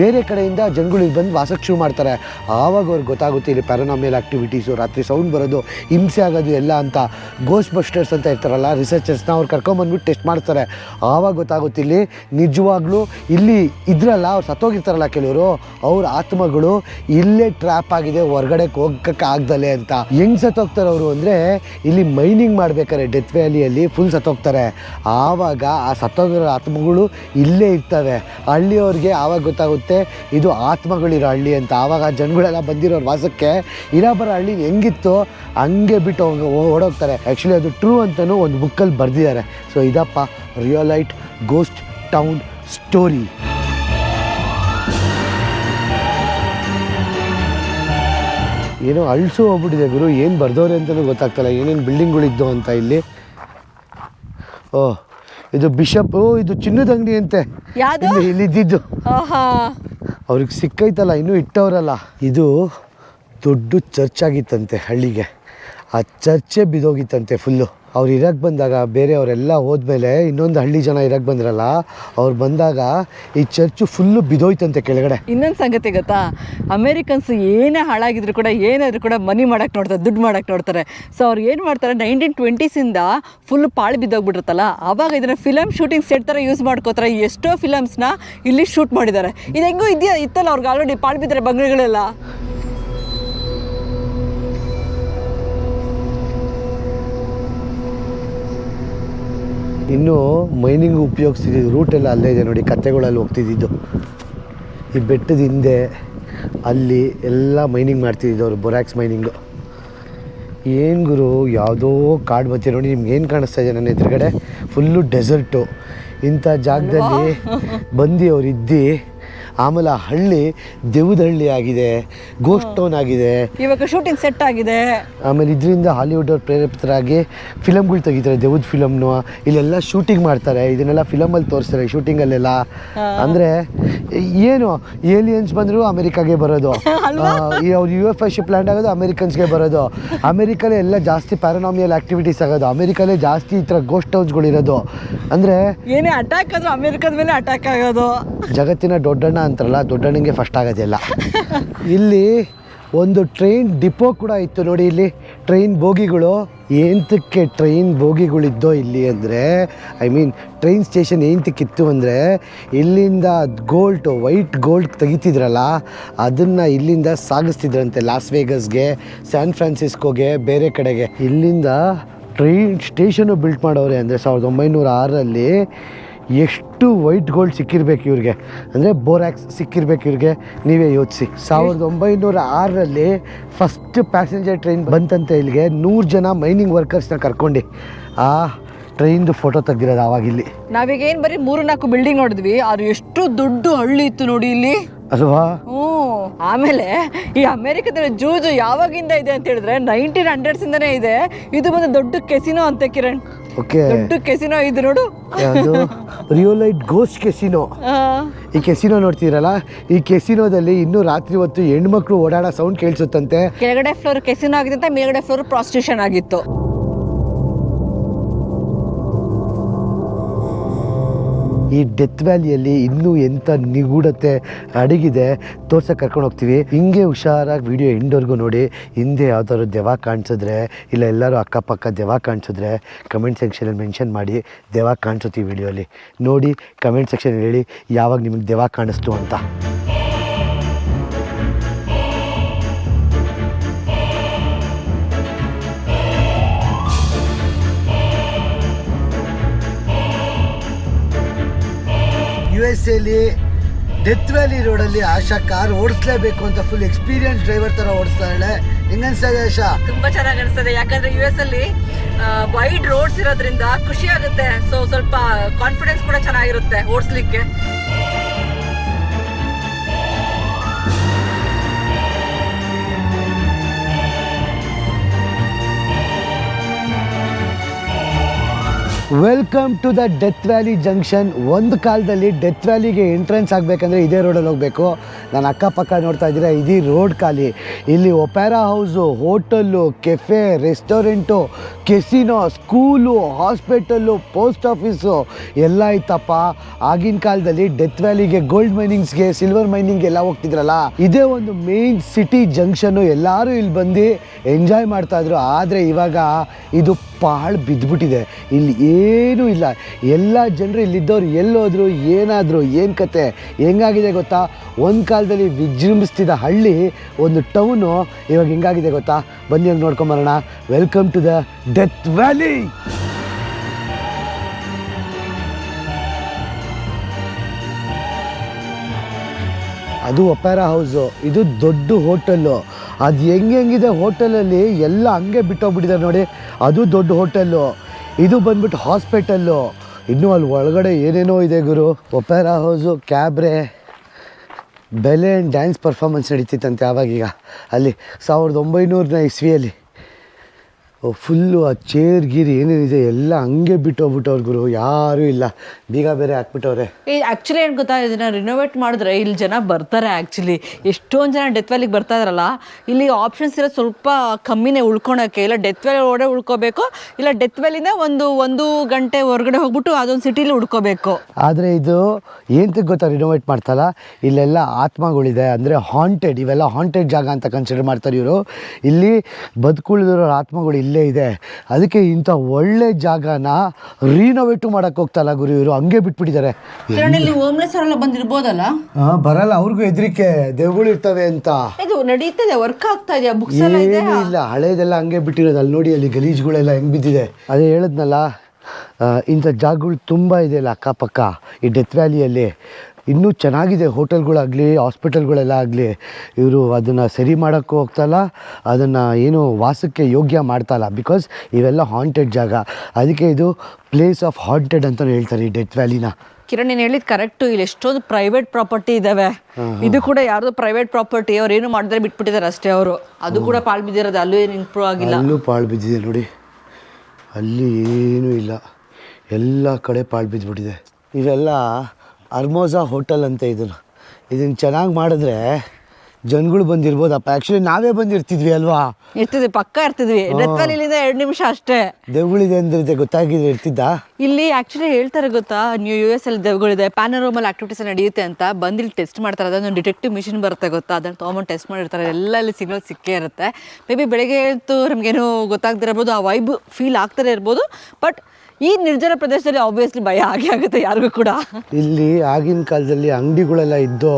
Speaker 2: ಬೇರೆ ಕಡೆಯಿಂದ ಜನಗಳು ಇಲ್ಲಿ ಬಂದು ವಾಸಕ್ಕೆ ಶುರು ಮಾಡ್ತಾರೆ. ಆವಾಗ ಅವ್ರಿಗೆ ಗೊತ್ತಾಗುತ್ತೆ ಇಲ್ಲಿ ಪ್ಯಾರನಾಮಿಯಲ್ ಆ್ಯಕ್ಟಿವಿಟೀಸು ರಾತ್ರಿ ಸೌಂಡ್ ಬರೋದು, ಹಿಂಸೆ ಆಗೋದು ಎಲ್ಲ ಅಂತ. ಗೋಸ್ಟ್ ಬಸ್ಟರ್ಸ್ ಅಂತ ಇರ್ತಾರಲ್ಲ ರಿಸರ್ಚರ್ಸ್ನ ಅವ್ರು ಕರ್ಕೊಂಬಂದ್ಬಿಟ್ಟು ಟೆಸ್ಟ್ ಮಾಡ್ತಾರೆ. ಆವಾಗ ಗೊತ್ತಾಗುತ್ತೆ ಇಲ್ಲಿ ನಿಜವಾಗ್ಲೂ ಇಲ್ಲಿ ಇದ್ರಲ್ಲ, ಅವ್ರು ಸತ್ತೋಗಿರ್ತಾರಲ್ಲ ಕೆಲವರು, ಅವ್ರ ಆತ್ಮಗಳು ಇಲ್ಲೇ ಟ್ರ್ಯಾಪ್ ಆಗಿದೆ ಹೊರ್ಗಡೆ ಹೋಗಕ್ಕೆ ಆಗ್ದಲೆ ಅಂತ. ಹೆಂಗ್ ಸತ್ತೋಗ್ತಾರೆ ಅವರು ಅಂದರೆ, ಇಲ್ಲಿ ಮೈನಿಂಗ್ ಮಾಡ್ಬೇಕಾದ್ರೆ ಡೆತ್ ವ್ಯಾಲಿಯಲ್ಲಿ ಫುಲ್ ಸತ್ತೋಗ್ತಾರೆ. ಆವಾಗ ಆ ಸತ್ತೋಗಿರೋ ಆತ್ಮಗಳು ಇಲ್ಲೇ ಇರ್ತವೆ. ಹಳ್ಳಿಯವ್ರಿಗೆ ಆವಾಗ ಗೊತ್ತಾಗುತ್ತೆ ಇದು ಆತ್ಮಗಳಿರೋ ಹಳ್ಳಿ ಅಂತ. ಆವಾಗ ಜನಗಳೆಲ್ಲ ಬಂದಿರೋರು ವಾಸಕ್ಕೆ ಇರಾಬರ ಹಳ್ಳಿ ಹೆಂಗಿತ್ತು ಹಂಗೆ ಬಿಟ್ಟು ಓಡೋಗ್ತಾರೆ. ಆ್ಯಕ್ಚುಲಿ ಅದು ಟ್ರೂ ಅಂತಲೂ ಒಂದು ಬುಕ್ಕಲ್ಲಿ ಬರೆದಿದ್ದಾರೆ. ಸೊ ಇದಪ್ಪ ರಿಯೋಲೈಟ್ ಗೋಸ್ಟ್ ಟೌನ್ ಸ್ಟೋರಿ ಏನೋ ಅಳ್ಸು ಹೋಗ್ಬಿಟ್ಟಿದೆ ಗುರು. ಏನು ಬರ್ದವ್ರೆ ಅಂತಲೂ ಗೊತ್ತಾಗ್ತಲ್ಲ ಏನೇನು ಬಿಲ್ಡಿಂಗ್ಗಳಿದ್ದು ಅಂತ ಇಲ್ಲಿ. ಓ. ಇದು ಬಿಷಪ್ ಇದು ಚಿನ್ನದ ಅಂಗಡಿ ಅಂತೆ.
Speaker 1: ಇಲ್ಲಿದ್ದು
Speaker 2: ಇಲ್ಲಿ ಇಲ್ಲಿದ್ದಿದ್ದು.
Speaker 1: ಆಹಾ.
Speaker 2: ಅವ್ರಿಗೆ ಸಿಕ್ಕೈತಲ್ಲ ಇನ್ನೂ ಇಟ್ಟವರಲ್ಲ. ಇದು ದೊಡ್ಡ ಚರ್ಚ್ ಆಗಿತ್ತಂತೆ ಹಳ್ಳಿಗೆ. ಆ ಚರ್ಚೆ ಬಿದೋಗಿತ್ತಂತೆ ಫುಲ್ಲು ಅವ್ರು ಇರಕ್ಕೆ ಬಂದಾಗ ಬೇರೆಯವರೆಲ್ಲ ಹೋದ್ಮೇಲೆ ಇನ್ನೊಂದು ಹಳ್ಳಿ ಜನ ಇರಕ್ಕೆ ಬಂದ್ರಲ್ಲ, ಅವ್ರು ಬಂದಾಗ ಈ ಚರ್ಚು ಫುಲ್ಲು ಬಿದೋಯ್ತಂತೆ ಕೆಳಗಡೆ.
Speaker 1: ಇನ್ನೊಂದು ಸಂಗತಿ ಗೊತ್ತಾ? ಅಮೇರಿಕನ್ಸ್ ಏನೇ ಹಾಳಾಗಿದ್ರು ಕೂಡ, ಏನಾದರೂ ಕೂಡ ಮನಿ ಮಾಡೋಕ್ಕೆ ನೋಡ್ತಾರೆ, ದುಡ್ಡು ಮಾಡೋಕ್ಕೆ ನೋಡ್ತಾರೆ. ಸೊ ಅವ್ರು ಏನು ಮಾಡ್ತಾರೆ ನೈನ್ಟೀನ್ ಟ್ವೆಂಟೀಸಿಂದ ಫುಲ್ ಪಾಳು ಬಿದ್ದೋಗ್ಬಿಟ್ಟಿರ್ತಲ್ಲ ಆವಾಗ ಇದನ್ನು ಫಿಲಮ್ ಶೂಟಿಂಗ್ ಸೆಟ್ ಥರ ಯೂಸ್ ಮಾಡ್ಕೋತಾರೆ. ಎಷ್ಟೋ ಫಿಲಮ್ಸ್ನ ಇಲ್ಲಿ ಶೂಟ್ ಮಾಡಿದ್ದಾರೆ. ಇದು ಹೆಂಗೂ ಇದೆಯಾ? ಇತ್ತಲ್ಲ ಅವ್ರಿಗೆ ಆಲ್ರೆಡಿ ಪಾಳು ಬಿದ್ದರೆ ಬಂಗ್ಲೆಗಳೆಲ್ಲ.
Speaker 2: ಇನ್ನೂ ಮೈನಿಂಗ್ ಉಪಯೋಗಿಸ್ತಿದ್ದು ರೂಟ್ ಎಲ್ಲ ಅಲ್ಲೇ ಇದೆ ನೋಡಿ ಕತ್ತೆಗಳಲ್ಲಿ ಹೋಗ್ತಿದ್ದಿದ್ದು. ಈ ಬೆಟ್ಟದ ಹಿಂದೆ ಅಲ್ಲಿ ಎಲ್ಲ ಮೈನಿಂಗ್ ಮಾಡ್ತಿದ್ದಿದ್ದು ಅವರು ಬೊರಾಕ್ಸ್ ಮೈನಿಂಗು. ಏನು ಗುರು ಯಾವುದೋ ಕಾಡು ಬತ್ತಿ ನೋಡಿ ನಿಮ್ಗೆ ಏನು ಕಾಣಿಸ್ತಾ ಇದೆ ನನ್ನ ಎದುರುಗಡೆ? ಫುಲ್ಲು ಡೆಸರ್ಟು ಇಂಥ ಜಾಗದಲ್ಲಿ ಬಂದು ಅವ್ರು ಇದ್ದು. ಆಮೇಲೆ ಆ ಹಳ್ಳಿ ದೇವದಹಳ್ಳಿ ಹಳ್ಳಿ ಆಗಿದೆ ಗೋಸ್ಟ್ ಟೌನ್ ಆಗಿದೆ
Speaker 1: ಇವಾಗ ಶೂಟಿಂಗ್ ಸೆಟ್ ಆಗಿದೆ.
Speaker 2: ಆಮೇಲೆ ಇದರಿಂದ ಹಾಲಿವುಡ್ ಅವ್ರು ಪ್ರೇರೇಪಿತರಾಗಿ ಫಿಲಮ್ಗಳು ತೆಗಿತಾರೆ ದೇವದ ಫಿಲಮ್ನು ಇಲ್ಲೆಲ್ಲ ಶೂಟಿಂಗ್ ಮಾಡ್ತಾರೆ ಇದನ್ನೆಲ್ಲ ಫಿಲಮಲ್ಲಿ ತೋರಿಸ್ತಾರೆ ಶೂಟಿಂಗಲ್ಲೆಲ್ಲ ಅಂದರೆ ಏನು ಏಲಿಯನ್ಸ್ ಬಂದರೂ ಅಮೆರಿಕಾಗೆ ಬರೋದು. ಅವ್ರು U F I ship land ಆಗೋದು ಅಮೆರಿಕನ್ಸ್ಗೆ ಬರೋದು. ಅಮೆರಿಕಲ್ಲೇ ಎಲ್ಲ ಜಾಸ್ತಿ ಪ್ಯಾರನಾಮಿಯಲ್ ಆ್ಯಕ್ಟಿವಿಟೀಸ್ ಆಗೋದು. ಅಮೆರಿಕಲ್ಲೇ ಜಾಸ್ತಿ ಈ ಥರ ಗೋಸ್ಟ್ ಟೌನ್ಸ್ಗಳಿರೋದು ಅಂದರೆ
Speaker 1: ಏನೇ ಅಟ್ಯಾಕ್ ಆದರೂ ಅಮೆರಿಕದ ಮೇಲೆ ಅಟ್ಯಾಕ್ ಆಗೋದು.
Speaker 2: ಜಗತ್ತಿನ ದೊಡ್ಡಣ್ಣ ಅಂತಾರಲ್ಲ, ದೊಡ್ಡಣ್ಣಿಗೆ ಫಸ್ಟ್ ಆಗೋದಿಲ್ಲ ಇಲ್ಲಿ. ಒಂದು ಟ್ರೈನ್ ಡಿಪೋ ಕೂಡ ಇತ್ತು ನೋಡಿ ಇಲ್ಲಿ. ಟ್ರೈನ್ ಬೋಗಿಗಳು, ಏಂತಕ್ಕೆ ಟ್ರೈನ್ ಬೋಗಿಗಳಿದ್ದೋ ಇಲ್ಲಿ ಅಂದರೆ ಐ ಮೀನ್ ಟ್ರೈನ್ ಸ್ಟೇಷನ್ ಏಂತಕ್ಕಿತ್ತು ಅಂದರೆ, ಇಲ್ಲಿಂದ ಗೋಲ್ಡ್ ವೈಟ್ ಗೋಲ್ಡ್ ತೆಗಿತಿದ್ರಲ್ಲ, ಅದನ್ನು ಇಲ್ಲಿಂದ ಸಾಗಿಸ್ತಿದ್ರಂತೆ ಲಾಸ್ ವೇಗಸ್ಗೆ ಸ್ಯಾನ್ ಫ್ರಾನ್ಸಿಸ್ಕೋಗೆ ಬೇರೆ ಕಡೆಗೆ. ಇಲ್ಲಿಂದ ಟ್ರೈನ್ ಸ್ಟೇಷನು ಬಿಲ್ಟ್ ಮಾಡೋರೆ ಅಂದರೆ ಸಾವಿರದ ಒಂಬೈನೂರ ಆರರಲ್ಲಿ ಎಷ್ಟು ವೈಟ್ ಗೋಲ್ಡ್ ಸಿಕ್ಕಿರ್ಬೇಕು ಇವ್ರಿಗೆ? ಅಂದರೆ ಬೋರ್ಯಾಕ್ಸ್ ಸಿಕ್ಕಿರ್ಬೇಕು ಇವ್ರಿಗೆ. ನೀವೇ ಯೋಚಿಸಿ. ಸಾವಿರದ ಒಂಬೈನೂರ ಆರರಲ್ಲಿ ಫಸ್ಟ್ ಪ್ಯಾಸೆಂಜರ್ ಟ್ರೈನ್ ಬಂತಂತೆ ಇಲ್ಲಿಗೆ. ನೂರು ಜನ ಮೈನಿಂಗ್ ವರ್ಕರ್ಸ್ನ ಕರ್ಕೊಂಡು. ಆ ಟ್ರೈನ್ದು ಫೋಟೋ ತೆಗ್ದಿರೋದು ಆವಾಗ ಇಲ್ಲಿ
Speaker 1: ನಾವೀಗ ಏನು ಬರೀ ಮೂರು ನಾಲ್ಕು ಬಿಲ್ಡಿಂಗ್ ನೋಡಿದ್ವಿ. ಅದು ಎಷ್ಟು ದೊಡ್ಡ ಹಳ್ಳಿ ಇತ್ತು ನೋಡಿ ಇಲ್ಲಿ.
Speaker 2: ಅಲ್ವಾ?
Speaker 1: ಹ್ಞೂ. ಆಮೇಲೆ ಈ ಅಮೆರಿಕದಲ್ಲಿ ಜೂಜು ಯಾವಾಗಿಂದ ಇದೆ ಅಂತ ಹೇಳಿದ್ರೆ ನೈನ್ಟೀನ್ ಹಂಡ್ರೆಡ್ಸ್ ಇಂದನೇ ಇದೆ. ಇದು ಬಂದು ದೊಡ್ಡ ಕೆಸಿನೋ ಅಂತ ಕಿರಣ್.
Speaker 2: ಓಕೆ.
Speaker 1: ದೊಡ್ಡ ಕೆಸಿನೋ ಇದು ನೋಡು.
Speaker 2: ಅದು ರಿಯೋಲೈಟ್ ಗೋಸ್ಟ್ ಕೆಸಿನೋ ಈ ಕೆಸಿನೋ ನೋಡ್ತೀರಲ್ಲ? ಈ ಕೆಸಿನೋದಲ್ಲಿ ಇನ್ನೂ ರಾತ್ರಿ ಹೊತ್ತು ಹೆಣ್ಮಕ್ಳು ಓಡಾಡೋ ಸೌಂಡ್ ಕೇಳಿಸುತ್ತಂತೆ.
Speaker 1: ಕೆಳಗಡೆ ಫ್ಲೋರ್ ಕೆಸಿನೋ ಆಗಿದೆ ಅಂತ ಮೇಲ್ಗಡೆ ಫ್ಲೋರ್ ಪ್ರಾಸ್ಟಿಟ್ಯೂಷನ್ ಆಗಿತ್ತು.
Speaker 2: ಈ ಡೆತ್ ವ್ಯಾಲಿಯಲ್ಲಿ ಇನ್ನೂ ಎಂಥ ನಿಗೂಢತೆ ಅಡಗಿದೆ ತೋರ್ಸಕ್ಕೆ ಕರ್ಕೊಂಡು ಹೋಗ್ತೀವಿ. ಹಿಂಗೆ ಹುಷಾರಾಗಿ ವಿಡಿಯೋ ಎಂಡವರೆಗೂ ನೋಡಿ, ಹಿಂದೆ ಯಾವ್ದಾದ್ರು ದೆವ ಕಾಣಿಸಿದ್ರೆ, ಇಲ್ಲ ಎಲ್ಲರೂ ಅಕ್ಕಪಕ್ಕ ದೆವ ಕಾಣಿಸಿದ್ರೆ ಕಮೆಂಟ್ ಸೆಕ್ಷನಲ್ಲಿ ಮೆನ್ಷನ್ ಮಾಡಿ ದೆವ ಕಾಣಿಸುತ್ತೆ ಈ ವಿಡಿಯೋಲಿ ನೋಡಿ ಕಮೆಂಟ್ ಸೆಕ್ಷನ್ ಹೇಳಿ ಯಾವಾಗ ನಿಮಗೆ ದೆವ ಕಾಣಿಸ್ತು ಅಂತ. ಎಲಿ ಡೆತ್ ವ್ಯಾಲಿ ರೋಡಲ್ಲಿ ಆಶಾ ಕಾರ್ ಓಡಿಸ್ಲೇಬೇಕು ಅಂತ ಫುಲ್ ಎಕ್ಸ್ಪೀರಿಯನ್ಸ್ ಡ್ರೈವರ್ ತರ ಓಡಿಸ್ತಾಳೆ ಹೆಂಗನ್ಸ್ತಾ ಇದೆ ಆಶಾ?
Speaker 1: ತುಂಬಾ ಚೆನ್ನಾಗಿ ಅನಿಸ್ತದೆ. ಯಾಕಂದ್ರೆ ಯು ಎಸ್ ಅಲ್ಲಿ ವೈಡ್ ರೋಡ್ಸ್ ಇರೋದ್ರಿಂದ ಖುಷಿ ಆಗುತ್ತೆ. ಸೊ ಸ್ವಲ್ಪ ಕಾನ್ಫಿಡೆನ್ಸ್ ಕೂಡ ಚೆನ್ನಾಗಿರುತ್ತೆ ಓಡಿಸ್ಲಿಕ್ಕೆ.
Speaker 2: Welcome to the Death Valley junction ಒಂದು ಕಾಲದಲ್ಲಿ ಡೆತ್ ವ್ಯಾಲಿಗೆ ಎಂಟ್ರೆನ್ಸ್ ಆಗಬೇಕಂದ್ರೆ ಇದೇ ರೋಡಲ್ಲಿ ಹೋಗಬೇಕು. ನಾನು ಅಕ್ಕಪಕ್ಕ ನೋಡ್ತಾ ಇದ್ದೀರ ಇದೀ ರೋಡ್ ಖಾಲಿ. ಇಲ್ಲಿ opera house hotel cafe restaurant casino school hospital post office ಎಲ್ಲ ಇತ್ತಪ್ಪ ಆಗಿನ ಕಾಲದಲ್ಲಿ ಡೆತ್ ವ್ಯಾಲಿಗೆ ಗೋಲ್ಡ್ ಮೈನಿಂಗ್ಸ್ಗೆ ಸಿಲ್ವರ್ ಮೈನಿಂಗ್ ಎಲ್ಲ ಹೋಗ್ತಿದ್ರಲ್ಲ? ಇದೇ ಒಂದು ಮೇನ್ ಸಿಟಿ ಜಂಕ್ಷನ್ನು ಎಲ್ಲರೂ ಇಲ್ಲಿ ಬಂದು ಎಂಜಾಯ್ ಮಾಡ್ತಾಯಿದ್ರು ಆದರೆ ಇವಾಗ ಇದು ಪಾಳು ಬಿದ್ದುಬಿಟ್ಟಿದೆ ಇಲ್ಲಿ ಏನೂ ಇಲ್ಲ. ಎಲ್ಲ ಜನರು ಇಲ್ಲಿದ್ದವ್ರು ಎಲ್ಲೋದ್ರು ಏನಾದರೂ, ಏನು ಕತೆ, ಹೆಂಗಾಗಿದೆ ಗೊತ್ತಾ? ಒಂದು ಕಾಲದಲ್ಲಿ ವಿಜೃಂಭಿಸ್ತಿದ್ದ ಹಳ್ಳಿ, ಒಂದು ಟೌನು ಇವಾಗ ಹೆಂಗಾಗಿದೆ ಗೊತ್ತಾ? ಬನ್ನಿ ಹಂಗೆ ನೋಡ್ಕೊಂಬರೋಣ welcome to the Death Valley ಅದು ಒಪೆರಾ ಹೌಸು ಇದು ದೊಡ್ಡ ಹೋಟೆಲ್ಲು ಅದು ಹೆಂಗೆ ಹೆಂಗಿದೆ ಹೋಟೆಲಲ್ಲಿ ಎಲ್ಲ ಹಂಗೆ ಬಿಟ್ಟೋಗ್ಬಿಟ್ಟಿದ್ದಾರೆ ನೋಡಿ. ಅದು ದೊಡ್ಡ ಹೋಟೆಲ್ಲು. ಇದು ಬಂದ್ಬಿಟ್ಟು ಹಾಸ್ಪಿಟಲ್ಲು. ಇನ್ನೂ ಅಲ್ಲಿ ಒಳಗಡೆ ಏನೇನೋ ಇದೆ ಗುರು. Opera house, cabaret. Ballet and dance performance ನಡೀತಿತ್ತಂತೆ ಆವಾಗೀಗ. ಅಲ್ಲಿ ಸಾವಿರದ ಒಂಬೈನೂರನೇ ಇಸ್ವಿಯಲ್ಲಿ. ಫುಲ್ಲು ಆ ಚೇರ್ ಗೀರ್ ಏನೇನಿದೆ ಎಲ್ಲ ಹಂಗೆ ಬಿಟ್ಟೋಗ್ಬಿಟ್ಟವ್ರು ಗುರು ಯಾರೂ ಇಲ್ಲ. ಬೀಗ ಬೇರೆ ಹಾಕ್ಬಿಟ್ಟವ್ರೆ.
Speaker 1: ಈ ಆ್ಯಕ್ಚುಲಿ ಏನು ಗೊತ್ತಾ ಇದನ್ನ ರಿನೋವೇಟ್ ಮಾಡಿದ್ರೆ ಇಲ್ಲಿ ಜನ ಬರ್ತಾರೆ ಆ್ಯಕ್ಚುಲಿ ಎಷ್ಟೊಂದು ಜನ ಡೆತ್ ವ್ಯಾಲಿಗೆ ಬರ್ತಾ ಇದ್ರಲ್ಲ ಇಲ್ಲಿ ಆಪ್ಷನ್ಸ್ ಇರೋದು ಸ್ವಲ್ಪ ಕಮ್ಮಿನೇ ಉಳ್ಕೊಳಕ್ಕೆ. ಇಲ್ಲ ಡೆತ್ ವ್ಯಾಲಿ ಒಡೆ ಉಳ್ಕೋಬೇಕು ಇಲ್ಲ ಡೆತ್ ವ್ಯಾಲಿನ ಒಂದು ಒಂದು ಗಂಟೆ ಹೊರಗಡೆ ಹೋಗ್ಬಿಟ್ಟು ಅದೊಂದು ಸಿಟಿಲಿ ಉಳ್ಕೋಬೇಕು.
Speaker 2: ಆದರೆ ಇದು ಏನಂತ ಗೊತ್ತಾ ರಿನೋವೇಟ್ ಮಾಡ್ತಲ್ಲ? ಇಲ್ಲೆಲ್ಲ ಆತ್ಮಗಳಿದೆ ಅಂದರೆ ಹಾಂಟೆಡ್ ಇವೆಲ್ಲ ಹಾಂಟೆಡ್ ಜಾಗ ಅಂತ ಕನ್ಸಿಡರ್ ಮಾಡ್ತಾರೆ ಇವರು. ಇಲ್ಲಿ ಬದುಕುಳಿದಿರೋ ಆತ್ಮಗಳು ಇಲ್ಲೇ. ಇದೆ. ಅದಕ್ಕೆ ಇಂಥ ಒಳ್ಳೆ ಜಾಗನ ರಿನೋವೇಟು ಮಾಡೋಕೆ ಹೋಗ್ತಲ್ಲ ಗುರು ಇವರು. ಹಂಗೆ ಬಿಟ್ಬಿಟ್ಟಿದ್ದಾರೆ.
Speaker 1: ಇಲ್ಲಿ ಬಂದಿರ್ಬೋದಲ್ಲ?
Speaker 2: ಹಾ ಬರಲ್ಲ. ಅವ್ರಿಗೂ ಹೆದರಿಕೆ. ದೇವ್ಗಳು ಇರ್ತವೆ ಅಂತ.
Speaker 1: ಇದು ನಡೀತದೆ. ವರ್ಕ್ ಆಗ್ತಾ ಇದೆಯಾ? ಬುಕ್ಸ್ ಎಲ್ಲ ಇದೆ
Speaker 2: ಏನೂ ಇಲ್ಲ ಹಳೇದೆಲ್ಲ ಹಂಗೆ ಬಿಟ್ಟಿರೋದು. ಅಲ್ಲಿ ನೋಡಿ ಅಲ್ಲಿ ಗಲೀಜುಗಳೆಲ್ಲ ಹೆಂಗೆ ಬಿದ್ದಿದೆ. ಅದೇ ಹೇಳಿದ್ನಲ್ಲ ಆ, ಇಂಥ ಜಾಗಗಳು ತುಂಬ ಇದೆ ಅಲ್ಲ ಅಕ್ಕಪಕ್ಕ ಈ ಡೆತ್ ವ್ಯಾಲಿಯಲ್ಲಿ ಇನ್ನೂ ಚೆನ್ನಾಗಿದೆ ಹೋಟೆಲ್ಗಳಾಗಲಿ ಹಾಸ್ಪಿಟಲ್ಗಳೆಲ್ಲ ಆಗಲಿ. ಇವರು ಅದನ್ನು ಸರಿ ಮಾಡೋಕ್ಕೂ ಹೋಗ್ತಲ್ಲ ಅದನ್ನು ಏನು ವಾಸಕ್ಕೆ ಯೋಗ್ಯ ಮಾಡ್ತಲ್ಲ. ಬಿಕಾಸ್ ಇವೆಲ್ಲ ಹಾಂಟೆಡ್ ಜಾಗ. ಅದಕ್ಕೆ ಇದು ಪ್ಲೇಸ್ ಆಫ್ ಹಾಂಟೆಡ್ ಅಂತಲೂ ಹೇಳ್ತಾರೆ ಈ ಡೆತ್ ವ್ಯಾಲಿನ
Speaker 1: ಕಿರಣ್ ನೀನು ಹೇಳಿದ್ ಕರೆಕ್ಟು ಇಲ್ಲಿ ಎಷ್ಟೊಂದು ಪ್ರೈವೇಟ್ ಪ್ರಾಪರ್ಟಿ ಇದಾವೆ. ಇದು ಕೂಡ ಯಾರ್ದು ಪ್ರೈವೇಟ್ ಪ್ರಾಪರ್ಟಿ ಅವ್ರು ಏನು ಮಾಡಿದ್ರೆ ಬಿಟ್ಬಿಟ್ಟಿದ್ದಾರೆ ಅಷ್ಟೇ ಅವರು. ಅದು ಕೂಡ ಪಾಳು ಬಿದ್ದಿರೋದು ಅಲ್ಲೂ ಏನು ಇಂಪ್ರೂವ್ ಆಗಿಲ್ಲ.
Speaker 2: ಅಲ್ಲೂ ಪಾಳು ಬಿದ್ದಿದೆ ನೋಡಿ. ಅಲ್ಲಿ ಏನೂ ಇಲ್ಲ. ಎಲ್ಲ ಕಡೆ ಪಾಳು ಬಿದ್ದುಬಿಟ್ಟಿದೆ ಇವೆಲ್ಲ ಅರ್ಮೋಜಾ ಹೋಟೆಲ್ ಅಂತ ಇದನ್ನು. ಇದನ್ನು ಚೆನ್ನಾಗಿ ಮಾಡಿದ್ರೆ ಜನಗಳು ಬಂದಿರ್ಬೋದಪ್ಪ ಆ್ಯಕ್ಚುಲಿ ನಾವೇ ಬಂದಿರ್ತಿದ್ವಿ ಅಲ್ವಾ?
Speaker 1: ಇರ್ತಿದ್ವಿ ಪಕ್ಕ ಇರ್ತಿದ್ವಿ. ಡೆತ್ ವ್ಯಾಲಿಲಿಂದ ಎರಡು ನಿಮಿಷ ಅಷ್ಟೇ.
Speaker 2: ದೆವ್ಗಳಿದೆ ಅಂದ್ರೆ ಗೊತ್ತಾಗಿದೆ ಇರ್ತಿದ್ದ?
Speaker 1: ಇಲ್ಲಿ ಆಕ್ಚುಲಿ ಹೇಳ್ತಾರೆ ಗೊತ್ತಾ ನ್ಯೂ ಯು ಎಸ್ ಅಲ್ಲಿ ದೆವ್ಗಳಿದೆ. ಪ್ಯಾನರೋಮಲ್ ಆಕ್ಟಿವಿಟೀಸ್ ನಡೆಯುತ್ತೆ ಅಂತ ಬಂದು ಇಲ್ಲಿ ಟೆಸ್ಟ್ ಮಾಡ್ತಾರೆ. ಅದೊಂದು ಡಿಟೆಕ್ಟಿವ್ ಮಿಷಿನ್ ಬರುತ್ತೆ ಗೊತ್ತಾ? ಅದನ್ನು ತೊಗೊಂಬಂದು ಟೆಸ್ಟ್ ಮಾಡಿರ್ತಾರೆ. ಎಲ್ಲ ಅಲ್ಲಿ ಸಿಗ್ನಲ್ ಸಿಕ್ಕೇ ಇರುತ್ತೆ. ಮೇ ಬಿ ಬೆಳಗ್ಗೆ ಅಂತೂ ನಮಗೇನು ಗೊತ್ತಾಗ್ದಿರಬಹುದು ಆ ವೈಬ್ ಫೀಲ್ ಆಗ್ತಾರೆ ಇರ್ಬೋದು. ಬಟ್ ಈ ನಿರ್ಜನ ಪ್ರದೇಶದಲ್ಲಿ ಆಬ್ವಿಯಸ್ಲಿ ಭಯ ಆಗೇ ಆಗುತ್ತೆ ಯಾರಿಗೂ ಕೂಡ.
Speaker 2: ಇಲ್ಲಿ ಆಗಿನ ಕಾಲದಲ್ಲಿ ಅಂಗಡಿಗಳೆಲ್ಲ ಇದ್ದು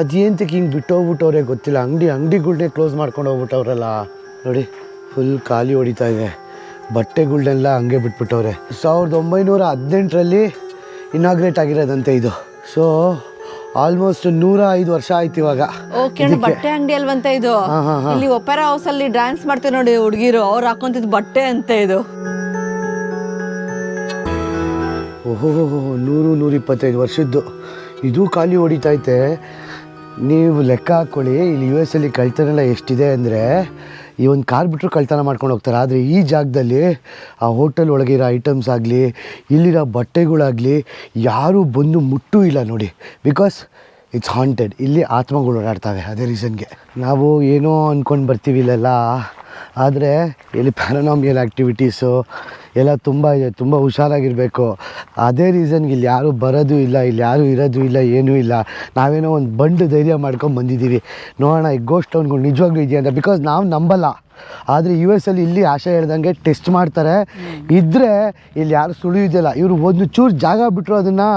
Speaker 2: ಅದೇಂತಕ್ಕೆ ಹಿಂಗೆ ಬಿಟ್ಟೋಗ್ಬಿಟ್ಟವ್ರೆ ಗೊತ್ತಿಲ್ಲ. ಅಂಗಡಿ ಅಂಗಡಿಗಳನ್ನೇ ಕ್ಲೋಸ್ ಮಾಡ್ಕೊಂಡು ಹೋಗ್ಬಿಟ್ಟವ್ರಲ್ಲ. ನೋಡಿ ಫುಲ್ ಖಾಲಿ ಹೊಡಿತಾ ಇದೆ. ಬಟ್ಟೆಗಳ್ನೆಲ್ಲ ಹಂಗೆ ಬಿಟ್ಬಿಟ್ಟವ್ರೆ. ಸಾವಿರದ ಒಂಬೈನೂರ ಹದಿನೆಂಟರಲ್ಲಿ ಇನಾಗ್ರೇಟ್ ಆಗಿರೋದಂತೆ ಇದು. ಸೊ ಆಲ್ಮೋಸ್ಟ್ ನೂರ ಐದು ವರ್ಷ ಆಯ್ತು ಇವಾಗ.
Speaker 1: ಓಕೆ ಬಟ್ಟೆ ಅಂಗಡಿ ಅಲ್ವಂತ ಇದು. ಇಲ್ಲಿ ಒಪೆರಾ ಹೌಸ್ ಅಲ್ಲಿ ಡ್ಯಾನ್ಸ್ ಮಾಡ್ತೀವಿ ನೋಡಿ ಹುಡುಗಿರು ಅವ್ರು ಹಾಕೊಂತಿದ್ ಬಟ್ಟೆ ಅಂತ ಇದು.
Speaker 2: ಓಹೋ, ನೂರು ನೂರ ಇಪ್ಪತ್ತೈದು ವರ್ಷದ್ದು. ಇದು ಖಾಲಿ ಹೊಡಿತೈತೆ ನೀವು ಲೆಕ್ಕ ಹಾಕ್ಕೊಳ್ಳಿ, ಇಲ್ಲಿ ಯು ಎಸ್ ಅಲ್ಲಿ ಕಳ್ತನ ಎಷ್ಟಿದೆ ಅಂದರೆ, ಈ ಒಂದು ಕಾರ್ ಬಿಟ್ಟರು ಕಳ್ತನ ಮಾಡ್ಕೊಂಡು ಹೋಗ್ತಾರೆ. ಆದರೆ ಈ ಜಾಗದಲ್ಲಿ ಆ ಹೋಟೆಲ್ ಒಳಗಿರೋ ಐಟಮ್ಸ್ ಆಗಲಿ, ಇಲ್ಲಿರೋ ಬಟ್ಟೆಗಳಾಗಲಿ, ಯಾರೂ ಬಂದು ಮುಟ್ಟೂ ಇಲ್ಲ ನೋಡಿ. ಬಿಕಾಸ್ ಇಟ್ಸ್ ಹಾಂಟೆಡ್ ಇಲ್ಲಿ ಆತ್ಮಗಳು ಓಡಾಡ್ತವೆ ಅದೇ ರೀಸನ್ಗೆ ನಾವು ಏನೋ ಅಂದ್ಕೊಂಡು ಬರ್ತೀವಿ ಇಲ್ಲೆಲ್ಲ. ಆದರೆ ಇಲ್ಲಿ ಪ್ಯಾರನಾಮಿಯಲ್ ಆ್ಯಕ್ಟಿವಿಟೀಸು ಎಲ್ಲ ತುಂಬ ಇದೆ ತುಂಬ ಹುಷಾರಾಗಿರಬೇಕು. ಅದೇ ರೀಸನ್ಗೆ ಇಲ್ಲಿ ಯಾರೂ ಬರೋದು ಇಲ್ಲ ಇಲ್ಲಿ ಯಾರೂ ಇರೋದು ಇಲ್ಲ ಏನೂ ಇಲ್ಲ. ನಾವೇನೋ ಒಂದು ಬಂಡು ಧೈರ್ಯ ಮಾಡ್ಕೊಂಡು ಬಂದಿದ್ದೀವಿ. ನೋಡೋಣ ಈ ಗೋಸ್ಟ್ ಟೌನ್ಗಳು ನಿಜವಾಗ್ಲೂ ಇದೆಯಾ ಅಂತ. ಬಿಕಾಸ್ ನಾವು ನಂಬಲ್ಲ. ಆದರೆ ಯು ಎಸ್ ಅಲ್ಲಿ ಇಲ್ಲಿ ಆಶೆ ಹೇಳ್ದಂಗೆ ಟೆಸ್ಟ್ ಮಾಡ್ತಾರೆ. ಇದ್ದರೆ ಇಲ್ಲಿ ಯಾರು ಸುಳಿಯೋದಿಲ್ಲ ಇವರು ಒಂದು ಚೂರು ಜಾಗ ಬಿಟ್ಟರು ಅದನ್ನು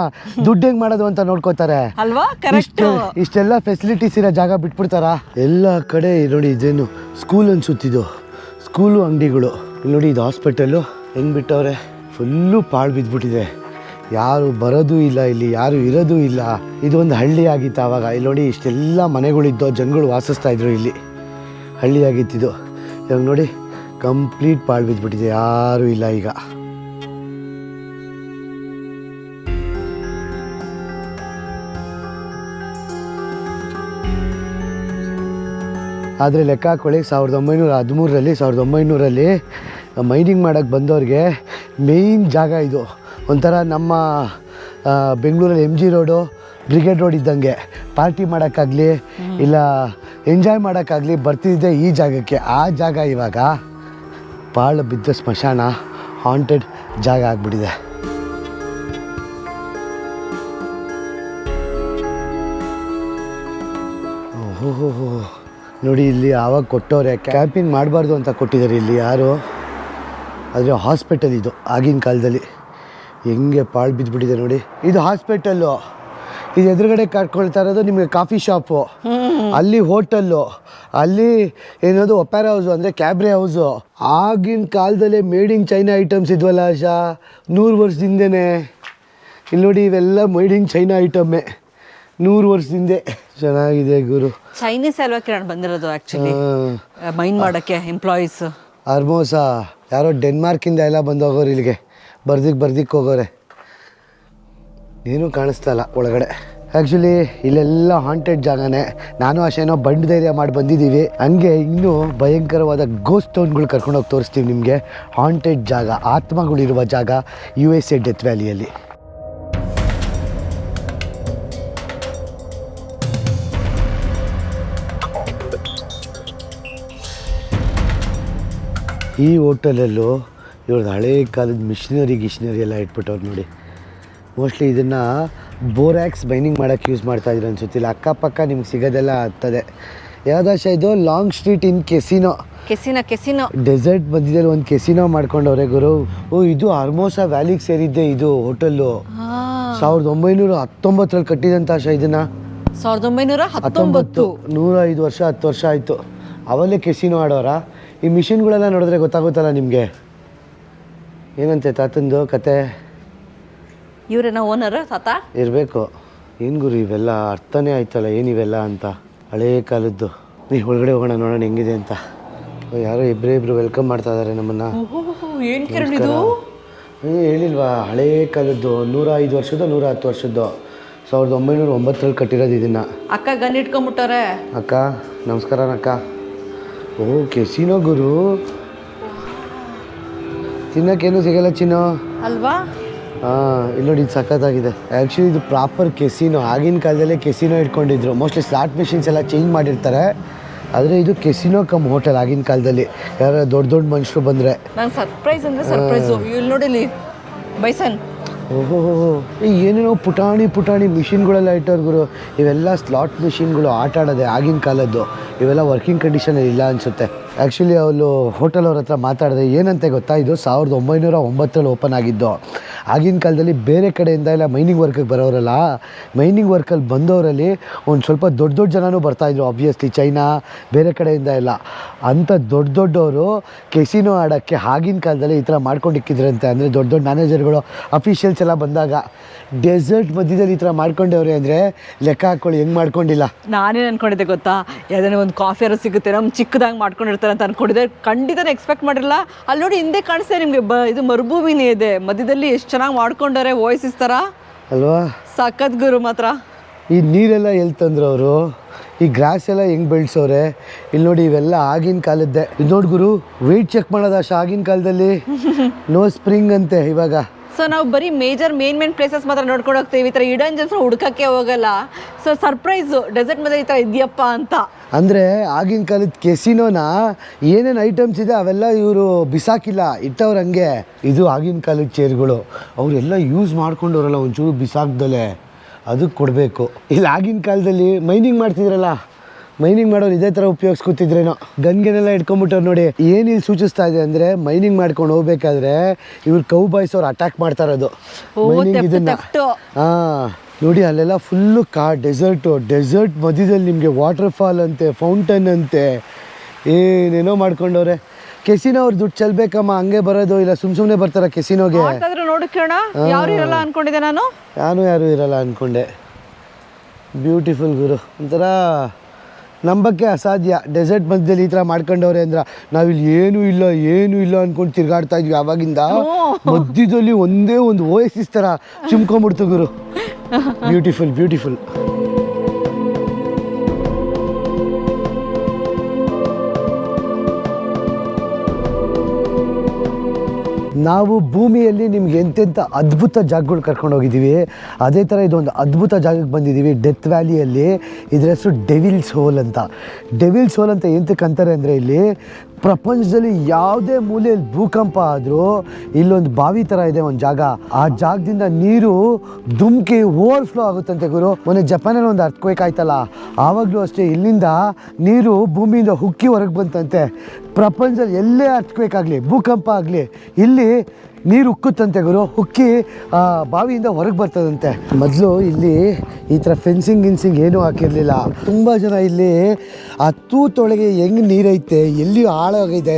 Speaker 2: ದುಡ್ಡು ಹೆಂಗೆ ಮಾಡೋದು ಅಂತ ನೋಡ್ಕೋತಾರೆ.
Speaker 1: ಅಲ್ವಾ? ಕರೆಕ್ಟ್
Speaker 2: ಇಷ್ಟು ಇಷ್ಟೆಲ್ಲ ಫೆಸಿಲಿಟೀಸ್ ಇರೋ ಜಾಗ ಬಿಟ್ಬಿಡ್ತಾರಾ? ಎಲ್ಲ ಕಡೆ ನೋಡಿ ಇದೇನು ಸ್ಕೂಲ್ ಅನ್ಸುತ್ತಿದ್ದು. ಸ್ಕೂಲು ಅಂಗಡಿಗಳು. ಇಲ್ಲಿ ನೋಡಿ ಇದು ಹಾಸ್ಪಿಟಲ್ಲು ಹೆಂಗೆ ಬಿಟ್ಟವ್ರೆ? ಫುಲ್ಲು ಪಾಳು ಬಿದ್ದುಬಿಟ್ಟಿದೆ ಯಾರು ಬರೋದೂ ಇಲ್ಲ ಇಲ್ಲಿ, ಯಾರು ಇರೋದು ಇಲ್ಲ. ಇದೊಂದು ಹಳ್ಳಿ ಆಗಿತ್ತು ಆವಾಗ. ಇಲ್ಲಿ ನೋಡಿ ಇಷ್ಟೆಲ್ಲ ಮನೆಗಳಿದ್ದೋ, ಜನಗಳು ವಾಸಿಸ್ತಾ ಇದ್ರು ಇಲ್ಲಿ. ಹಳ್ಳಿ ಆಗಿತ್ತಿದು ಇವಾಗ ನೋಡಿ ಕಂಪ್ಲೀಟ್ ಪಾಳು ಬಿದ್ದುಬಿಟ್ಟಿದೆ ಯಾರೂ ಇಲ್ಲ ಈಗ. ಆದರೆ ಲೆಕ್ಕ ಹಾಕೊಳ್ಳಿ, ಸಾವಿರದ ಒಂಬೈನೂರ ಹದಿಮೂರರಲ್ಲಿ, ಸಾವಿರದ ಒಂಬೈನೂರಲ್ಲಿ ಮೈನಿಂಗ್ ಮಾಡೋಕ್ಕೆ ಬಂದವ್ರಿಗೆ ಮೇಯ್ನ್ ಜಾಗ ಇದು. ಒಂಥರ ನಮ್ಮ ಬೆಂಗಳೂರಲ್ಲಿ M G Road Brigade Road ಇದ್ದಂಗೆ. ಪಾರ್ಟಿ ಮಾಡೋಕ್ಕಾಗಲಿ ಇಲ್ಲ ಎಂಜಾಯ್ ಮಾಡೋಕ್ಕಾಗಲಿ ಬರ್ತಿದ್ದೆ ಈ ಜಾಗಕ್ಕೆ. ಆ ಜಾಗ ಇವಾಗ ಭಾಳ ಬಿದ್ದ ಸ್ಮಶಾನ ಹಾಂಟೆಡ್ ಜಾಗ ಆಗಿಬಿಟ್ಟಿದೆ. ಓಹೋ ನೋಡಿ ಇಲ್ಲಿ ಆವಾಗ ಕೊಟ್ಟವ್ರೆ. ಕ್ಯಾಂಪಿಂಗ್ ಮಾಡಬಾರ್ದು ಅಂತ ಕೊಟ್ಟಿದ್ದಾರೆ ಇಲ್ಲಿ ಯಾರು? ಆದರೆ ಹಾಸ್ಪಿಟಲ್ ಇದು ಆಗಿನ ಕಾಲದಲ್ಲಿ. ಹೆಂಗೆ ಪಾಳು ಬಿದ್ದುಬಿಟ್ಟಿದೆ ನೋಡಿ. ಇದು ಹಾಸ್ಪಿಟಲ್ಲು. ಇದು ಎದುರುಗಡೆ ಕರ್ಕೊಳ್ತಾ ಇರೋದು ನಿಮಗೆ ಕಾಫಿ ಶಾಪು. ಅಲ್ಲಿ ಹೋಟೆಲ್ಲು. ಅಲ್ಲಿ ಏನದು ಒಪ್ಯಾರ ಹೌಸು ಅಂದರೆ ಕ್ಯಾಬ್ರೆ ಹೌಸು. ಆಗಿನ ಕಾಲದಲ್ಲೇ ಮೇಡ್ ಇನ್ ಚೈನಾ ಐಟಮ್ಸ್ ಇದ್ವಲ್ಲ ಆಶಾ? ನೂರು ವರ್ಷದಿಂದನೇ. ಇಲ್ಲಿ ನೋಡಿ ಇವೆಲ್ಲ ಮೇಡ್ ಇನ್ ಚೈನಾ ಐಟಮ್ಮೇ. ನೂರು ವರ್ಷದಿಂದ. ಚೆನ್ನಾಗಿದೆ ಗುರು.
Speaker 1: ಚೈನೀಸ್ ಅಲ್ವಾ ಕಿರಣ್ ಬಂದಿರೋದು ಆಕ್ಚುಲಿ
Speaker 2: ಮೈಂಡ್
Speaker 1: ಮೈನ್ ಮಾಡಕ್ಕೆ ಎಂಪ್ಲಾಯೀಸ್
Speaker 2: ಆಲ್ಮೋಸ ಯಾರೋ ಡೆನ್ಮಾರ್ಕಿಂದ ಎಲ್ಲ ಬಂದೋಗೋರು ಇಲ್ಲಿಗೆ. ಬರ್ದಿಕ್ಕೆ ಬರ್ದಿಕ್ಕೆ ಹೋಗೋರೆ. ಏನೂ ಕಾಣಿಸ್ತಾ ಇಲ್ಲ ಒಳಗಡೆ. ಆ್ಯಕ್ಚುಲಿ ಇಲ್ಲೆಲ್ಲ ಹಾಂಟೆಡ್ ಜಾಗನೇ. ನಾನು ಅಷ್ಟೇನೋ ಬಂಡ್ ಧೈರ್ಯ ಮಾಡಿ ಬಂದಿದ್ದೀವಿ. ಹಂಗೆ ಇನ್ನೂ ಭಯಂಕರವಾದ ಗೋಸ್ಟ್ ಟೌನ್ಗಳು ಕರ್ಕೊಂಡೋಗಿ ತೋರಿಸ್ತೀವಿ ನಿಮಗೆ. ಹಾಂಟೆಡ್ ಜಾಗ, ಆತ್ಮಗಳಿರುವ ಜಾಗ ಯು ಎಸ್ ಎ ಡೆತ್ ವ್ಯಾಲಿಯಲ್ಲಿ ಈ ಹೋಟೆಲಲ್ಲೂ ಇವ್ರದ್ದು ಹಳೆ ಕಾಲದ ಮಿಷಿನರಿ ಗಿಷಿನರಿ ಎಲ್ಲ ಇಟ್ಬಿಟ್ಟವ್ರು ನೋಡಿ. ಮೋಸ್ಟ್ಲಿ ಇದನ್ನು ಬೋರ್ಯಾಕ್ಸ್ ಬೈನಿಂಗ್ ಮಾಡೋಕ್ಕೆ ಯೂಸ್ ಮಾಡ್ತಾ ಇದ್ರು ಅನ್ಸುತ್ತಿಲ್ಲ ಅಕ್ಕಪಕ್ಕ ನಿಮ್ಗೆ ಸಿಗೋದೆಲ್ಲ ಆಗ್ತದೆ. ಯಾವ್ದಾಶ ಇದು long street in casino.
Speaker 1: Casino casino.
Speaker 2: Desert ಮಧ್ಯದಲ್ಲಿ ಒಂದು ಕೆಸಿನೋ ಮಾಡ್ಕೊಂಡವ್ರೆ ಗುರು. ಓ ಇದು ಅರ್ಮೋಸಾ ವ್ಯಾಲಿಗೆ ಸೇರಿದ್ದೆ ಇದು ಹೋಟೆಲ್ಲು. ಸಾವಿರದ ಒಂಬೈನೂರ ಹತ್ತೊಂಬತ್ತರಲ್ಲಿ ಕಟ್ಟಿದಂಥ ಆಶಾ ಇದನ್ನ.
Speaker 1: ಸಾವಿರದ ಒಂಬೈನೂರ ಹತ್ತೊಂಬತ್ತು
Speaker 2: ನೂರ ಐದು ವರ್ಷ ಹತ್ತು ವರ್ಷ ಆಯಿತು. ಅವಲ್ಲೇ ಕೆಸಿನೋ ಆಡೋರ? ಈ ಮಿಷಿನ್ಗಳೆಲ್ಲ ನೋಡಿದ್ರೆ ಗೊತ್ತಾಗುತ್ತಲ್ಲ ನಿಮಗೆ? ಏನಂತೆ ತಾತಂದು ಕತೆ?
Speaker 1: ಇವರೇನೋ ಓನರ್ ತಾತ?
Speaker 2: ಇರಬೇಕು. ಏನು ಗುರು ಇವೆಲ್ಲ ಅರ್ಥನೇ ಆಯ್ತಲ್ಲ ಏನಿವೆಲ್ಲ ಅಂತ? ಹಳೇ ಕಾಲದ್ದು. ನೀ ಒಳಗಡೆ ಹೋಗೋಣ ನೋಡೋಣ ಹೆಂಗಿದೆ ಅಂತ. ಓ, ಯಾರೋ ಇಬ್ಬರೇ ಇಬ್ಬರು ವೆಲ್ಕಮ್ ಮಾಡ್ತಾ ಇದ್ದಾರೆ ನಮ್ಮನ್ನು.
Speaker 1: ಏನು ಕಿರಣ್ ಇದು
Speaker 2: ಏ, ಹೇಳಿಲ್ವಾ ಹಳೇ ಕಾಲದ್ದು ನೂರ ಐದು ವರ್ಷದ್ದು ನೂರ ಹತ್ತು ವರ್ಷದ್ದು. ಸಾವಿರದ ಒಂಬೈನೂರ ಒಂಬತ್ತರಲ್ಲಿ ಕಟ್ಟಿರೋದು ಇದನ್ನು.
Speaker 1: ಅಕ್ಕ ಗನ್ ಇಟ್ಕೊಂಬಿಟ್ಟವ್ರೆ
Speaker 2: ಅಕ್ಕ ನಮಸ್ಕಾರ ಅಕ್ಕ. ಓ ಕೆಸಿನೋ ಗುರು. ತಿನ್ನಕ್ಕೇನು ಸಿಗಲ್ಲ ಚಿನ್ನೋ.
Speaker 1: ಅಲ್ವಾ?
Speaker 2: ಹಾಂ ಇಲ್ಲಿ ನೋಡಿ ಇದು ಸಖತ್ತಾಗಿದೆ. ಆ್ಯಕ್ಚುಲಿ ಇದು ಪ್ರಾಪರ್ ಕೆಸಿನೋ. ಆಗಿನ ಕಾಲದಲ್ಲೇ ಕೆಸಿನೋ ಇಟ್ಕೊಂಡಿದ್ರು. ಮೋಸ್ಟ್ಲಿ ಸ್ಲಾಟ್ ಮೆಷಿನ್ಸ್ ಎಲ್ಲ ಚೇಂಜ್ ಮಾಡಿರ್ತಾರೆ. ಆದರೆ ಇದು ಕೆಸಿನೋ ಕಮ್ ಹೋಟೆಲ್ ಆಗಿನ ಕಾಲದಲ್ಲಿ. ಯಾರು ದೊಡ್ಡ ದೊಡ್ಡ ಮನುಷ್ಯರು ಬಂದರೆ.
Speaker 1: ನಂಗೆ ಸರ್ಪ್ರೈಸ್ ಅಂದರೆ ಸರ್ಪ್ರೈಸು ಇಲ್ಲಿ. ನೋಡಿಲಿ ಬೈಸನ್
Speaker 2: ಓಹೋ ಏನೇನೋ ಪುಟಾಣಿ ಪುಟಾಣಿ ಮಿಷಿನ್ಗಳೆಲ್ಲ ಇಟ್ಟವ್ರು ಗುರು. ಇವೆಲ್ಲ ಸ್ಲಾಟ್ ಮಿಷಿನ್ಗಳು ಆಟ ಆಡೋದೆ ಆಗಿನ ಕಾಲದ್ದು. ಇವೆಲ್ಲ ವರ್ಕಿಂಗ್ ಕಂಡೀಷನಲ್ಲಿ ಇಲ್ಲ ಅನಿಸುತ್ತೆ. ಆ್ಯಕ್ಚುಲಿ ಅವಳು ಹೋಟೆಲ್ ಅವ್ರ ಹತ್ರ ಮಾತಾಡಿದೆ, ಏನಂತೆ ಗೊತ್ತಾ? ಇದು ಸಾವಿರದ ಒಂಬೈನೂರ ಒಂಬತ್ತರಲ್ಲಿ ಓಪನ್ ಆಗಿದ್ದು. ಆಗಿನ ಕಾಲದಲ್ಲಿ ಬೇರೆ ಕಡೆಯಿಂದ ಎಲ್ಲ ಮೈನಿಂಗ್ ವರ್ಕಿಗೆ ಬರೋರಲ್ಲ. ಮೈನಿಂಗ್ ವರ್ಕಲ್ಲಿ ಬಂದವರಲ್ಲಿ ಒಂದು ಸ್ವಲ್ಪ ದೊಡ್ಡ ದೊಡ್ಡ ಜನನೂ ಬರ್ತಾಯಿದ್ರು ಆಬ್ವಿಯಸ್ಲಿ ಚೈನಾ ಬೇರೆ ಕಡೆಯಿಂದ ಎಲ್ಲ. ಅಂಥ ದೊಡ್ಡ ದೊಡ್ಡವರು ಕೆಸಿನೋ ಆಡೋಕ್ಕೆ ಆಗಿನ ಕಾಲದಲ್ಲಿ ಈ ಥರ ಮಾಡ್ಕೊಂಡಿಕ್ಕಿದ್ರಂತೆ. ಅಂದರೆ ದೊಡ್ಡ ದೊಡ್ಡ ಮ್ಯಾನೇಜರ್ಗಳು ಅಫಿಷಿಯಲ್ಸ್ ಎಲ್ಲ ಬಂದಾಗ ಡೆಸರ್ಟ್ ಮಧ್ಯದಲ್ಲಿ ಈ ಥರ ಮಾಡ್ಕೊಂಡವ್ರೆ ಅಂದರೆ ಲೆಕ್ಕ ಹಾಕ್ಕೊಳ್ಳಿ ಹೆಂಗೆ ಮಾಡ್ಕೊಂಡಿಲ್ಲ?
Speaker 1: ನಾನೇನು ಅನ್ಕೊಂಡಿದ್ದೆ ಗೊತ್ತಾ? ಯಾವ್ದಾನ ಒಂದು ಕಾಫಿ ಯಾರು ಸಿಗುತ್ತೆ ನಮ್ಮ ಚಿಕ್ಕದಾಗಿ ಮಾಡ್ಕೊಂಡಿರ್ತಾರೆ ಅಂತ ಅನ್ಕೊಂಡಿದ್ದೆ ಖಂಡಿತನೇ ಎಕ್ಸ್ಪೆಕ್ಟ್ ಮಾಡಿರಲ್ಲ. ಅಲ್ಲಿ ನೋಡಿ ಹಿಂದೆ ಕಾಣಿಸ್ತದೆ ನಿಮಗೆ ಬ ಇದು ಮರುಭೂಮಿನೇ ಇದೆ. ಮಧ್ಯದಲ್ಲಿ ಎಷ್ಟು ಚೆನ್ನಾಗಿ ಮಾಡ್ಕೊಂಡಾರೆ ವಾಯ್ಸ್ ಥರ
Speaker 2: ಅಲ್ವಾ?
Speaker 1: ಸಖತ್ ಗುರು ಮಾತ್ರ.
Speaker 2: ಈ ನೀರೆಲ್ಲ ಎಲ್ಲಿ ತಂದ್ರು ಅವರು ಈ ಗ್ರಾಸ್ ಎಲ್ಲ ಹೆಂಗೆ ಬೆಳೆಸೋರೆ? ಇಲ್ಲಿ ನೋಡಿ ಇವೆಲ್ಲ ಆಗಿನ ಕಾಲದ್ದೇ. ಇದು ನೋಡಿ ಗುರು ವೆಯ್ಟ್ ಚೆಕ್ ಮಾಡೋದಾ ಆಗಿನ ಕಾಲದಲ್ಲಿ. ನೋ ಸ್ಪ್ರಿಂಗ್ ಅಂತೆ ಇವಾಗ.
Speaker 1: ಸೊ ನಾವು ಬರೀ ಮೇಜರ್ ಮೇನ್ ಮೇನ್ ಪ್ಲೇಸಸ್ ಮಾತ್ರ ನೋಡ್ಕೊಂಡು ಹೋಗ್ತೀವಿ. ಈ ಥರ ಇಡನ್ ಜನ್ಸ್ ಹುಡ್ಕಕ್ಕೆ ಹೋಗಲ್ಲ. ಸೊ ಸರ್ಪ್ರೈಸು ಡೆಸರ್ಟ್ ಮೇಲೆ ಈ ಥರ ಇದೆಯಪ್ಪ ಅಂತ.
Speaker 2: ಅಂದರೆ ಆಗಿನ ಕಾಲದ ಕೆಸಿನೋನ ಏನೇನು ಐಟಮ್ಸ್ ಇದೆ ಅವೆಲ್ಲ ಇವರು ಬಿಸಾಕಿಲ್ಲ, ಇಟ್ಟವ್ರು ಹಂಗೆ. ಇದು ಆಗಿನ ಕಾಲದ ಚೇರ್ಗಳು ಅವರೆಲ್ಲ ಯೂಸ್ ಮಾಡ್ಕೊಂಡವ್ರಲ್ಲ ಒಂಚೂರು ಬಿಸಾಕ್ದಲೆ. ಅದಕ್ಕೆ ಕೊಡಬೇಕು. ಇಲ್ಲಿ, ಆಗಿನ ಕಾಲದಲ್ಲಿ ಮೈನಿಂಗ್ ಮಾಡ್ತಿದ್ರಲ್ಲ? ಮೈನಿಂಗ್ ಮಾಡೋರು ಇದೇ ಥರ ಉಪಯೋಗಿಸ್ಕೊತಿದ್ರೇನೋ. ಗನ್ಗೆನೆಲ್ಲ ಇಟ್ಕೊಂಡ್ಬಿಟ್ಟವ್ರು ನೋಡಿ ಏನು ಇಲ್ಲಿ ಸೂಚಿಸ್ತಾ ಇದೆ ಅಂದರೆ ಮೈನಿಂಗ್ ಮಾಡ್ಕೊಂಡು ಹೋಗ್ಬೇಕಾದ್ರೆ ಇವ್ರು ಕೌ ಬಾಯ್ಸ್ ಅವ್ರು ಅಟ್ಯಾಕ್ ಮಾಡ್ತಾ ಇರೋದು. ಮೈನಿಂಗ್ ಹಾಂ ನೋಡಿ ಅಲ್ಲೆಲ್ಲ ಫುಲ್ಲು ಕಾ ಡೆಸರ್ಟು ಡೆಸರ್ಟ್ ಮಧ್ಯದಲ್ಲಿ ನಿಮಗೆ ವಾಟರ್ ಫಾಲ್ ಅಂತೆ ಫೌಂಟನ್ ಅಂತೆ ಏನೇನೋ ಮಾಡ್ಕೊಂಡವ್ರೆ. ಕೆಸಿನೋ ಅವ್ರು ದುಡ್ಡು ಚೆಲ್ಬೇಕಮ್ಮ ಹಂಗೆ ಬರೋದು. ಇಲ್ಲ ಸುಮ್ ಸುಮ್ನೆ ಬರ್ತಾರ ಕೆಸಿನೋಗೆ
Speaker 1: ಯಾಕಾದ್ರೂ ನೋಡ್ಕೋಣ ಯಾರು ಇರಲ್ಲ ಅನ್ಕೊಂಡಿದ್ದೆ ನಾನು?
Speaker 2: ನಾನು ಯಾರು ಇರಲ್ಲ ಅನ್ಕೊಂಡೆ. ಬ್ಯೂಟಿಫುಲ್ ಗುರು ಒಂಥರ ನಂಬಕ್ಕೆ ಅಸಾಧ್ಯ. ಡೆಸರ್ಟ್ ಮಧ್ಯದಲ್ಲಿ ಈ ಥರ ಮಾಡ್ಕೊಂಡವ್ರೆ ಅಂದ್ರೆ ನಾವಿಲ್ಲಿ ಏನೂ ಇಲ್ಲ ಏನೂ ಇಲ್ಲ ಅಂದ್ಕೊಂಡು ತಿರ್ಗಾಡ್ತಾ ಇದ್ವಿ ಆವಾಗಿಂದ. ಮಧ್ಯದಲ್ಲಿ ಒಂದೇ ಒಂದು ಓಯಸಿಸ್ ಥರ ಚಿಮ್ಕೊಂಬಿಡ್ತು ಗುರು. ಬ್ಯೂಟಿಫುಲ್ ಬ್ಯೂಟಿಫುಲ್ ನಾವು ಭೂಮಿಯಲ್ಲಿ ನಿಮ್ಗೆ ಎಂತೆಂಥ ಅದ್ಭುತ ಜಾಗಗಳು ಕರ್ಕೊಂಡು ಹೋಗಿದ್ದೀವಿ. ಅದೇ ಥರ ಇದೊಂದು ಅದ್ಭುತ ಜಾಗಕ್ಕೆ ಬಂದಿದ್ದೀವಿ, ಡೆತ್ ವ್ಯಾಲಿಯಲ್ಲಿ. ಇದರ ಹೆಸರು ಡೆವಿಲ್ಸ್ ಹೋಲ್ ಅಂತ. ಡೆವಿಲ್ಸ್ ಹೋಲ್ ಅಂತ ಎಂತಕ್ಕೆ ಅಂತಾರೆ ಅಂದರೆ ಇಲ್ಲಿ ಪ್ರಪಂಚದಲ್ಲಿ ಯಾವುದೇ ಮೂಲೆಯಲ್ಲಿ ಭೂಕಂಪ ಆದರೂ ಇಲ್ಲೊಂದು ಬಾವಿ ಥರ ಇದೆ ಒಂದು ಜಾಗ. ಆ ಜಾಗದಿಂದ ನೀರು ಧುಮ್ಕಿ ಓವರ್ಫ್ಲೋ ಆಗುತ್ತಂತೆ ಗುರು. ಮೊನ್ನೆ ಜಪಾನಲ್ಲಿ ಒಂದು ಅರ್ಥಕ್ವೇಕ್ ಆಯ್ತಲ್ಲ, ಆವಾಗಲೂ ಅಷ್ಟೇ ಇಲ್ಲಿಂದ ನೀರು ಭೂಮಿಯಿಂದ ಹುಕ್ಕಿ ಹೊರಗೆ ಬಂತಂತೆ. ಪ್ರಪಂಚದಲ್ಲಿ ಎಲ್ಲೇ ಆಗಲಿ ಭೂಕಂಪ ಆಗಲಿ ಇಲ್ಲಿ ನೀರು ಉಕ್ಕುತ್ತಂತೆ ಗುರು ಉಕ್ಕಿ ಆ ಬಾವಿಯಿಂದ ಹೊರಗೆ ಬರ್ತದಂತೆ. ಮೊದಲು ಇಲ್ಲಿ ಈ ಥರ ಫೆನ್ಸಿಂಗ್ ಗಿನ್ಸಿಂಗ್ ಏನೂ ಹಾಕಿರಲಿಲ್ಲ. ತುಂಬ ಜನ ಇಲ್ಲಿ ಆ ತೂತೊಳಗೆ ಹೆಂಗೆ ನೀರೈತೆ ಎಲ್ಲಿ ಆಳಾಗಿದೆ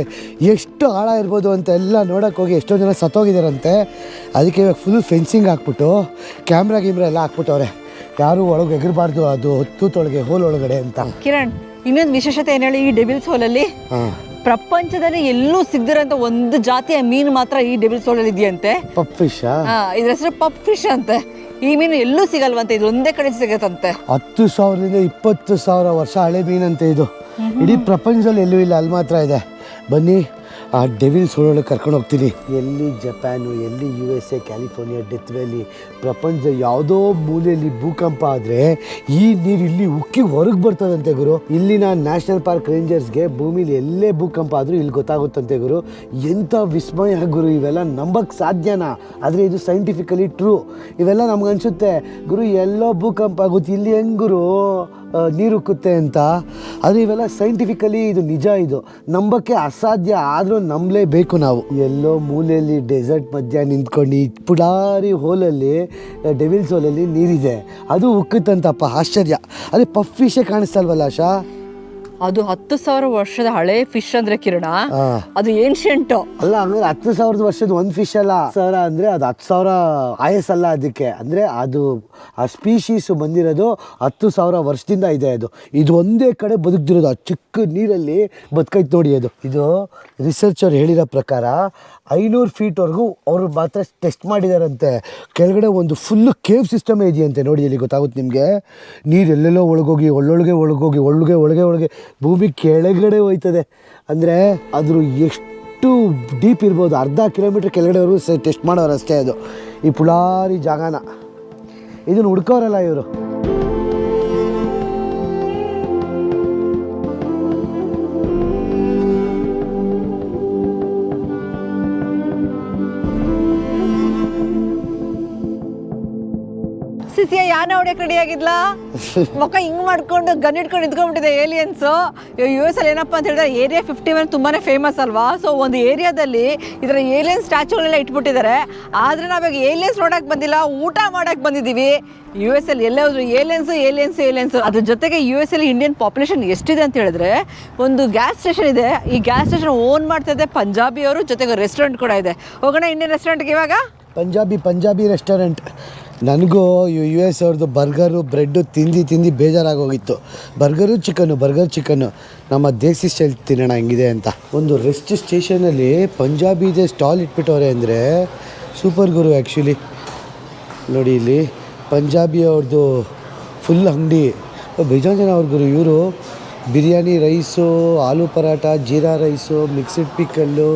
Speaker 2: ಎಷ್ಟು ಆಳ ಇರ್ಬೋದು ಅಂತ ಎಲ್ಲ ನೋಡೋಕೆ ಹೋಗಿ ಎಷ್ಟೋ ಜನ ಸತ್ತೋಗಿದ್ದಾರಂತೆ ಅದಕ್ಕೆ ಇವಾಗ ಫುಲ್ ಫೆನ್ಸಿಂಗ್ ಹಾಕ್ಬಿಟ್ಟು ಕ್ಯಾಮ್ರಾ ಗಿಮ್ರಾ ಎಲ್ಲ ಹಾಕ್ಬಿಟ್ಟವ್ರೆ. ಯಾರೂ ಒಳಗೆ ಎಗರಬಾರ್ದು ಅದು ತೂತೊಳಗೆ ಹೋಲ್ ಒಳಗಡೆ ಅಂತ.
Speaker 1: ಕಿರಣ್ ಇನ್ನೊಂದು ವಿಶೇಷತೆ ಏನು ಹೇಳಿ ಈ ಡೆಬಿಲ್ಸ್ ಹೋಲಲ್ಲಿ
Speaker 2: ಹಾಂ.
Speaker 1: ಪ್ರಪಂಚದಲ್ಲಿ ಎಲ್ಲೂ ಸಿಗದಿರೋಂಥ ಒಂದು ಜಾತಿಯ ಮೀನು ಮಾತ್ರ ಈ ಡೆಬಿಲ್ ಸೋಲಲ್ಲಿ ಇದೆಯಂತೆ.
Speaker 2: ಪಪ್ ಫಿಶಾ
Speaker 1: ಇದ್ರ ಹೆಸರು ಪಪ್ ಫಿಶ್ ಅಂತೆ. ಈ ಮೀನು ಎಲ್ಲೂ ಸಿಗಲ್ವಂತೆ ಇದು ಒಂದೇ ಕಡೆ ಸಿಗತ್ತಂತೆ.
Speaker 2: ಹತ್ತು ಸಾವಿರದಿಂದ ಇಪ್ಪತ್ತು ಸಾವಿರ ವರ್ಷ ಹಳೆ ಮೀನಂತೆ ಇದು. ಇಡೀ ಪ್ರಪಂಚದಲ್ಲಿ ಎಲ್ಲೂ ಇಲ್ಲ ಅಲ್ಲಿ ಮಾತ್ರ ಇದೆ. ಬನ್ನಿ. ಆ ಡೆವಿಲ್ಸ್ ಒಳಗೆ ಕರ್ಕೊಂಡು ಹೋಗ್ತೀನಿ. ಎಲ್ಲಿ ಜಪಾನು, ಎಲ್ಲಿ U S A California death valley ಪ್ರಪಂಚದ ಯಾವುದೋ ಮೂಲೆಯಲ್ಲಿ ಭೂಕಂಪ ಆದರೆ ಈ ನೀರು ಇಲ್ಲಿ ಉಕ್ಕಿ ಹೊರಗೆ ಬರ್ತದಂತೆ ಗುರು. ಇಲ್ಲಿನ ನ್ಯಾಷನಲ್ ಪಾರ್ಕ್ ರೇಂಜರ್ಸ್ಗೆ ಭೂಮಿಲಿ ಎಲ್ಲೇ ಭೂಕಂಪ ಆದರೂ ಇಲ್ಲಿ ಗೊತ್ತಾಗುತ್ತಂತೆ ಗುರು. ಎಂಥ ವಿಸ್ಮಯ ಗುರು, ಇವೆಲ್ಲ ನಂಬಕ್ಕೆ ಸಾಧ್ಯನಾ? ಆದರೆ ಇದು ಸೈಂಟಿಫಿಕಲಿ ಟ್ರೂ ಇವೆಲ್ಲ ನಮ್ಗೆ ಅನಿಸುತ್ತೆ ಗುರು, ಎಲ್ಲೋ ಭೂಕಂಪ ಆಗುತ್ತೆ. ಇಲ್ಲಿ ಹೆಂಗೆ ಗುರು? ನೀರು ಉಕ್ಕುತ್ತೆ ಅಂತ. ಆದರೆ ಇವೆಲ್ಲ ಸೈಂಟಿಫಿಕಲಿ ಇದು ನಿಜ ಇದು. ನಂಬಕ್ಕೆ ಅಸಾಧ್ಯ, ಆದರೂ ನಂಬಲೇಬೇಕು ನಾವು. ಎಲ್ಲೋ ಮೂಲೆಯಲ್ಲಿ ಡೆಸರ್ಟ್ ಮಧ್ಯ ನಿಂತ್ಕೊಂಡು ಈ ಪುಡಾರಿ ಹೋಲಲ್ಲಿ ಡೆವಿಲ್ಸ್ ಹೋಲಲ್ಲಿ ನೀರಿದೆ. ಅದು ಉಕ್ಕುತ್ತಂತಪ್ಪ, ಆಶ್ಚರ್ಯ. ಅದೇ ಪಫ್ ಫಿಶೇ ಕಾಣಿಸ್ತಲ್ವಲ್ಲ ಆಶಾ?
Speaker 1: ಅದು ಹತ್ತು ಸಾವಿರ ವರ್ಷದ ಹಳೆ ಫಿಶ್ ಅಂದ್ರೆ ಕಿರಣ. ಅದು ಏನ್ಷಿಯಂಟ್
Speaker 2: ಅಲ್ಲ ಅಂದ್ರೆ ಹತ್ತು ಸಾವಿರದ ವರ್ಷದ ಒಂದು ಫಿಶ್ ಅಲ್ಲ. ಸಾವಿರ ಅಂದ್ರೆ ಅದು ಹತ್ತು ಸಾವಿರ ಆಯಸ್ಸಲ್ಲ ಅದಕ್ಕೆ. ಅಂದ್ರೆ ಅದು ಆ ಸ್ಪೀಶೀಸ್ ಬಂದಿರೋದು ಹತ್ತು ಸಾವಿರ ವರ್ಷದಿಂದ ಇದೆ ಅದು. ಇದು ಒಂದೇ ಕಡೆ ಬದುಕ್ದಿರೋದು. ಆ ಚಿಕ್ಕ ನೀರಲ್ಲಿ ಬದುಕೈತೆ ನೋಡಿ ಅದು. ಇದು ರಿಸರ್ಚ್ ಅವ್ರು ಹೇಳಿರೋ ಪ್ರಕಾರ ಐನೂರು ಫೀಟ್ವರೆಗೂ ಅವರು ಮಾತ್ರ ಟೆಸ್ಟ್ ಮಾಡಿದಾರಂತೆ. ಕೆಳಗಡೆ ಒಂದು ಫುಲ್ಲು ಕೇವ್ ಸಿಸ್ಟಮೇ ಇದೆಯಂತೆ ನೋಡಿ ಇಲ್ಲಿ ಗೊತ್ತಾಗುತ್ತೆ ನಿಮಗೆ. ನೀರು ಎಲ್ಲೆಲ್ಲೋ ಒಳಗೋಗಿ, ಒಳ್ಳೊಳಗೆ ಒಳಗೋಗಿ, ಒಳಗೆ ಒಳಗೆ ಒಳಗೆ ಭೂಮಿ ಕೆಳಗಡೆ ಹೋಯ್ತದೆ. ಅಂದರೆ ಅದ್ರ ಎಷ್ಟು ಡೀಪ್ ಇರ್ಬೋದು, ಅರ್ಧ ಕಿಲೋಮೀಟ್ರ್ ಕೆಳಗಡೆವರೆಗೂ ಸ ಟೆಸ್ಟ್ ಮಾಡೋರು ಅಷ್ಟೇ ಅದು. ಈ ಪುಳಾರಿ ಜಾಗನ. ಇದನ್ನು ಹುಡ್ಕೋರಲ್ಲ ಇವರು.
Speaker 1: ಯಾನ ಹೊಡೆಯಕ್ ರೆಡಿ ಆಗಿದ್ಲಾ ಮಕ್ಕ ಹಿಂಗ್ ಮಾಡ್ಕೊಂಡು ಗನ್ ಇಟ್ಕೊಂಡು ನಿಂತ್ಕೊಂಡ್ಬಿಟ್ಟಿದೆ ಏಲಿಯನ್ಸ್ ಯು ಎಸ್ ಅಲ್ಲಿ ಏನಪ್ಪಾ ಅಂತ ಹೇಳಿದ್ರೆ ಏರಿಯಾ ಫಿಫ್ಟಿ ಒನ್ ತುಂಬಾನೇ ಫೇಮಸ್ ಅಲ್ವಾ? ಸೊ ಒಂದು ಏರಿಯಾದಲ್ಲಿ ಇದರ ಏಲಿಯನ್ ಸ್ಟ್ಯಾಚುಗಳೆಲ್ಲ ಇಟ್ಬಿಟ್ಟಿದ್ದಾರೆ. ಆದ್ರೆ ನಾವಾಗ ಏಲಿಯನ್ಸ್ ನೋಡಕ್ ಬಂದಿಲ್ಲ, ಊಟ ಮಾಡಕ್ ಬಂದಿದ್ದೀವಿ. ಯು ಎಸ್ ಅಲ್ಲಿ ಎಲ್ಲ ಹೋದ್ರು ಏಲಿಯನ್ಸ್ ಏಲಿಯನ್ಸ್ ಏಲಿಯನ್ಸ್ ಅದ್ರ ಜೊತೆಗೆ ಯು ಎಸ್ ಅಲ್ಲಿ ಇಂಡಿಯನ್ ಪಾಪ್ಯುಲೇಷನ್ ಎಷ್ಟಿದೆ ಅಂತ ಹೇಳಿದ್ರೆ, ಒಂದು ಗ್ಯಾಸ್ ಸ್ಟೇಷನ್ ಇದೆ. ಈ ಗ್ಯಾಸ್ ಸ್ಟೇಷನ್ ಓನ್ ಮಾಡ್ತಾ ಇದೆ ಪಂಜಾಬಿ ಅವರು ಜೊತೆಗೆ ರೆಸ್ಟೋರೆಂಟ್ ಕೂಡ ಇದೆ. ಹೋಗೋಣ ಇಂಡಿಯನ್ ರೆಸ್ಟೋರೆಂಟ್ಗೆ ಇವಾಗ?
Speaker 2: ಪಂಜಾಬಿ ಪಂಜಾಬಿ ರೆಸ್ಟೋರೆಂಟ್ ನನಗೂ ಯು ಎಸ್ ಅವ್ರದ್ದು ಬರ್ಗರು, ಬ್ರೆಡ್ಡು ತಿಂದು ತಿಂದು ಬೇಜಾರಾಗೋಗಿತ್ತು. Burger, chicken, burger, chicken. ನಮ್ಮ ದೇಸಿ ಸ್ಟೈಲ್ ತಿನ್ನೋಣ ಹೆಂಗಿದೆ ಅಂತ. ಒಂದು ರೆಸ್ಟ್ ಸ್ಟೇಷನಲ್ಲಿ ಪಂಜಾಬಿದೆ ಸ್ಟಾಲ್ ಇಟ್ಬಿಟ್ಟವ್ರೆ ಅಂದರೆ ಸೂಪರ್ ಗುರು ಆ್ಯಕ್ಚುಲಿ. ನೋಡಿ ಇಲ್ಲಿ ಪಂಜಾಬಿ ಅವ್ರದ್ದು ಫುಲ್ ಅಂಗಡಿ. ಬೇಜಾನ್ ಜನ ಅವ್ರ ಗುರು ಇವರು. Biryani rice, aloo paratha jeera rice, mixed pickle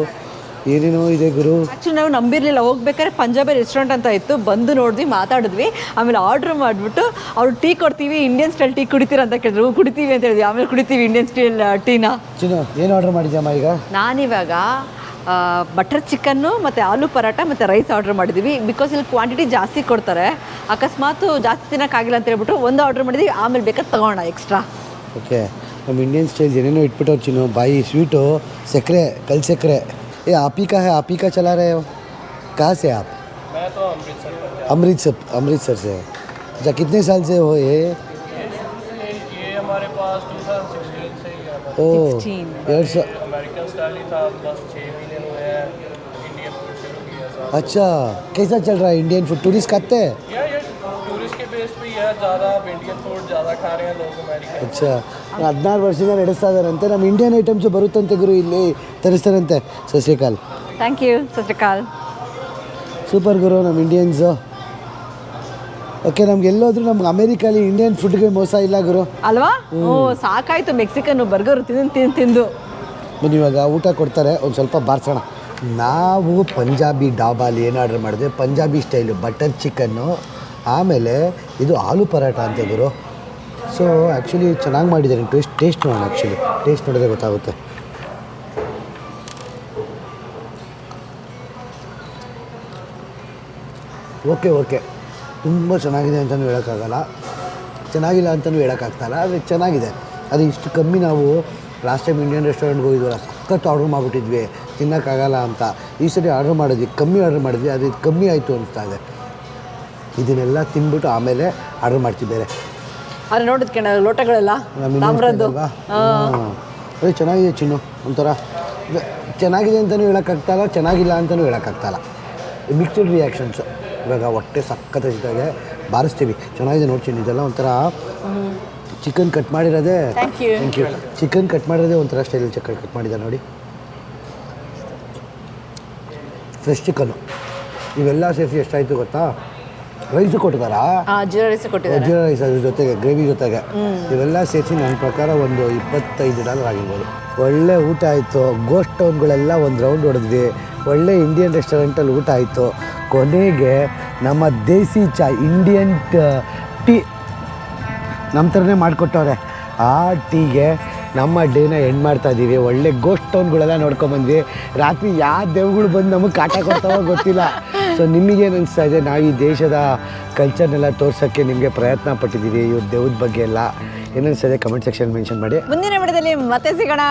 Speaker 2: ಏನೇನೋ ಇದೆ ಗುರು?
Speaker 1: ಆಕ್ಚುಲಿ ನಾವು ನಂಬಿರ್ಲಿಲ್ಲ. ಹೋಗ್ಬೇಕಾದ್ರೆ ಪಂಜಾಬಿ ರೆಸ್ಟೋರೆಂಟ್ ಅಂತ ಇತ್ತು. ಬಂದು ನೋಡಿದ್ವಿ ಮಾತಾಡಿದ್ವಿ. ಆಮೇಲೆ ಆರ್ಡ್ರ್ ಮಾಡಿಬಿಟ್ಟು ಅವ್ರು ಟೀ ಕೊಡ್ತೀವಿ ಇಂಡಿಯನ್ ಸ್ಟೈಲ್ ಟೀ ಕುಡಿತೀರ ಅಂತ ಕೇಳಿದ್ರು. "ಹ್ಞೂ, ಕುಡಿತೀವಿ ಅಂತ ಹೇಳಿದ್ವಿ. ಆಮೇಲೆ ಕುಡಿತೀವಿ ಇಂಡಿಯನ್ ಸ್ಟೈಲ್ ಟೀನ.
Speaker 2: ಚಿನ್ನು ಏನು ಆರ್ಡರ್ ಮಾಡಿದ್ಯಮ್ಮ ಈಗ?
Speaker 1: ನಾನಿವಾಗ ಬಟರ್ ಚಿಕನ್ನು ಮತ್ತು ಆಲೂ ಪರಾಟ ಮತ್ತು ರೈಸ್ ಆರ್ಡರ್ ಮಾಡಿದ್ವಿ ಬಿಕಾಸ್ ಇಲ್ಲಿ ಕ್ವಾಂಟಿಟಿ ಜಾಸ್ತಿ ಕೊಡ್ತಾರೆ. ಅಕಸ್ಮಾತ್ ಜಾಸ್ತಿ ತಿನ್ನೋಕ್ಕಾಗಿಲ್ಲ ಅಂತ ಹೇಳ್ಬಿಟ್ಟು ಒಂದು ಆರ್ಡರ್ ಮಾಡಿದ್ವಿ ಆಮೇಲೆ ಬೇಕಾದ್ರೆ ತಗೋಣ ಎಕ್ಸ್ಟ್ರಾ
Speaker 2: ಓಕೆ ನಮ್ಮ ಇಂಡಿಯನ್ ಸ್ಟೈಲ್ ಏನೇನೋ ಇಟ್ಬಿಟ್ಟು ಚಿನ್ನು ಬಾಯಿ ಸ್ವೀಟು ಸಕ್ಕರೆ ಕಲ್ ಸಕ್ಕರೆ. ಏ आप ही का है आप ही का चला रहे हो। कहाँ से आप?
Speaker 3: मैं तो अमृतसर
Speaker 2: अमृतसर अमृतसर से। अच्छा कितने साल से हो ये?
Speaker 3: ये हमारे पास 2016 से ही है बस
Speaker 2: ओ
Speaker 1: 16
Speaker 2: डेढ़ सौ
Speaker 3: अमेरिकन स्टाइल ही था बस छः महीने हुए हैं इंडियन फ़ूड शुरू किया था।
Speaker 2: अच्छा कैसा चल रहा है? इंडियन फ़ूड टूरिस्ट खाते हैं?
Speaker 3: टूरिस्ट के बेस पे है ज़्यादा इंडियन
Speaker 2: ಅಚ್ಚಾ ಹದಿನಾರು ವರ್ಷದಿಂದ ನಡೆಸ್ತಾ ಇದ್ದಾರಂತೆ ನಮ್ಮ ಇಂಡಿಯನ್ ಐಟಮ್ಸ್ ಬರುತ್ತಂತೆ ಗುರು ಇಲ್ಲಿ ತರಿಸ್ತಾರಂತೆ. Sathya
Speaker 1: thank you Sathya
Speaker 2: super ಗುರು ನಮ್ಮ ಇಂಡಿಯನ್ಸ್ ಓಕೆ ನಮ್ಗೆ ಎಲ್ಲೋದ್ರು ನಮ್ಗೆ ಅಮೆರಿಕಲ್ಲಿ ಇಂಡಿಯನ್ ಫುಡ್ಗೆ ಮೋಸ ಇಲ್ಲ ಗುರು.
Speaker 1: ಅಲ್ವಾ? ಓ ಸಾಕಾಯ್ತು ಮೆಕ್ಸಿಕನ್ ಬರ್ಗರ್ ತಿಂದು ತಿಂದು ತಿಂದು.
Speaker 2: ಬನ್ನಿ ಇವಾಗ ಊಟ ಕೊಡ್ತಾರೆ. ಒಂದು ಸ್ವಲ್ಪ ಬಾರಿಸೋಣ. ನಾವು ಪಂಜಾಬಿ ಡಾಬಾಲಿ ಏನು ಆರ್ಡರ್ ಮಾಡಿದ್ವಿ? ಪಂಜಾಬಿ ಸ್ಟೈಲು ಬಟರ್ ಚಿಕನ್ನು ಆಮೇಲೆ ಇದು ಆಲೂ ಪರಾಟ ಅಂತ ಗುರು. ಸೊ ಆ್ಯಕ್ಚುಲಿ ಚೆನ್ನಾಗಿ ಮಾಡಿದ್ದಾರೆ. ಟೇಸ್ಟ್ ಟೇಸ್ಟ್ ನೋಡೋಣ ಆ್ಯಕ್ಚುಲಿ ಟೇಸ್ಟ್ ನೋಡಿದ್ರೆ ಗೊತ್ತಾಗುತ್ತೆ. ಓಕೆ ಓಕೆ ತುಂಬ ಚೆನ್ನಾಗಿದೆ ಅಂತಲೂ ಹೇಳೋಕ್ಕಾಗಲ್ಲ. ಚೆನ್ನಾಗಿಲ್ಲ ಅಂತಲೂ ಹೇಳೋಕ್ಕಾಗ್ತಾಯಿಲ್ಲ ಆದರೆ ಚೆನ್ನಾಗಿದೆ. ಅದು ಇಷ್ಟು ಕಮ್ಮಿ ನಾವು ಲಾಸ್ಟ್ ಟೈಮ್ ಇಂಡಿಯನ್ ರೆಸ್ಟೋರೆಂಟ್ಗೆ ಹೋಗಿದ್ವಲ್ಲ ಸಖತ್ತು ಆರ್ಡ್ರ್ ಮಾಡಿಬಿಟ್ಟಿದ್ವಿ. ತಿನ್ನೋಕ್ಕಾಗಲ್ಲ ಅಂತ. ಈ ಸರಿ ಆರ್ಡ್ರ್ ಮಾಡಿದ್ವಿ, ಕಮ್ಮಿ ಆರ್ಡ್ರ್ ಮಾಡಿದ್ವಿ ಅದು ಕಮ್ಮಿ ಆಯಿತು ಅನಿಸ್ತಾ ಇದೆ. ಇದನ್ನೆಲ್ಲ ತಿಂದ್ಬಿಟ್ಟು ಆಮೇಲೆ ಆರ್ಡ್ರ್ ಮಾಡ್ತೀವಿ ಬೇರೆ.
Speaker 1: ಅದ್ರ ನೋಡಿದ್ ಕಣ ಲೋಟಗಳೆಲ್ಲ ತಾಮ್ರದ್ದು.
Speaker 2: ಅದೇ ಚೆನ್ನಾಗಿದೆ ಚಿನ್ನು ಒಂಥರ. ಚೆನ್ನಾಗಿದೆ ಅಂತಲೂ ಹೇಳೋಕ್ಕಾಗ್ತಾಯಿಲ್ಲ ಚೆನ್ನಾಗಿಲ್ಲ ಅಂತಲೂ ಹೇಳೋಕ್ಕಾಗ್ತಾಯಿಲ್ಲ ಮಿಕ್ಸ್ಡ್ ರಿಯಾಕ್ಷನ್ಸು ಇವಾಗ ಹೊಟ್ಟೆ ಸಖತ್ ಇದೆ ಬಾರಿಸ್ತೀವಿ. ಚೆನ್ನಾಗಿದೆ ನೋಡಿ ಚಿನ್ನು ಇದೆಲ್ಲ ಒಂಥರ ಚಿಕನ್ ಕಟ್ ಮಾಡಿರೋದೇ
Speaker 1: ಥ್ಯಾಂಕ್ ಯು
Speaker 2: ಚಿಕನ್ ಕಟ್ ಮಾಡಿರೋದೇ ಒಂಥರ ಸ್ಟೈಲ್ ಚಿಕನ್ ಕಟ್ ಮಾಡಿದ್ದಾರೆ ನೋಡಿ. ಫ್ರೆಶ್ ಚಿಕನ್ನು ಇವೆಲ್ಲ ಸೇರಿಸಿ ಎಷ್ಟಾಯಿತು ಗೊತ್ತಾ? ರೈಸು ಕೊಟ್ಟಿದ್ದಾರಾ?
Speaker 1: ಜೀರಾ ರೈಸ್ ಕೊಟ್ಟಿದ್ದಾರೆ.
Speaker 2: ಜೀರಾ ರೈಸ್ ಅದ್ರ ಜೊತೆಗೆ ಗ್ರೇವಿ ಜೊತೆಗೆ. ಇವೆಲ್ಲ ಸೇರಿಸಿ ನನ್ನ ಪ್ರಕಾರ ಒಂದು ಇಪ್ಪತ್ತೈದು ಡಾಲರ್ ಆಗಿರ್ಬೋದು. ಒಳ್ಳೆ ಊಟ ಆಯಿತು. ಗೋಸ್ಟ್ ಟೌನ್ಗಳೆಲ್ಲ ಒಂದು ರೌಂಡ್ ಹೊಡೆದ್ವಿ ಒಳ್ಳೆ ಇಂಡಿಯನ್ ರೆಸ್ಟೋರೆಂಟಲ್ಲಿ ಊಟ ಆಯಿತು. ಕೊನೆಗೆ ನಮ್ಮ ದೇಸಿ ಚಾಯ್ ಇಂಡಿಯನ್ ಟೀ ನಮ್ಮ ಥರನೇ ಮಾಡಿಕೊಟ್ಟವ್ರೆ. ಆ ಟೀಗೆ ನಮ್ಮ ಡೇನ ಎಂಡ್ ಮಾಡ್ತಾ ಇದ್ದೀವಿ ಒಳ್ಳೆ ಗೋಸ್ಟ್ ಟೌನ್ಗಳೆಲ್ಲ ನೋಡ್ಕೊಂಬಂದ್ವಿ ರಾತ್ರಿ ಯಾವ ದೇವ್ಗಳು ಬಂದು ನಮಗೆ ಕಾಟ ಕೊಡ್ತಾವೋ ಗೊತ್ತಿಲ್ಲ. ಸೊ ನಿಮಗೇನು ಅನಿಸ್ತಾ ಇದೆ? ನಾವು ಈ ದೇಶದ ಕಲ್ಚರ್ನೆಲ್ಲ ತೋರ್ಸೋಕ್ಕೆ ನಿಮಗೆ ಪ್ರಯತ್ನ ಪಟ್ಟಿದ್ದೀವಿ ಇವ್ರ ದೇವ್ರ ಬಗ್ಗೆ ಎಲ್ಲ. ಏನನ್ಸಿದೆ ಕಮೆಂಟ್ ಸೆಕ್ಷನ್ ಮೆನ್ಷನ್ ಮಾಡಿ.
Speaker 1: ಮುಂದಿನ ವಿಡಿಯೋದಲ್ಲಿ ಮತ್ತೆ ಸಿಗೋಣ.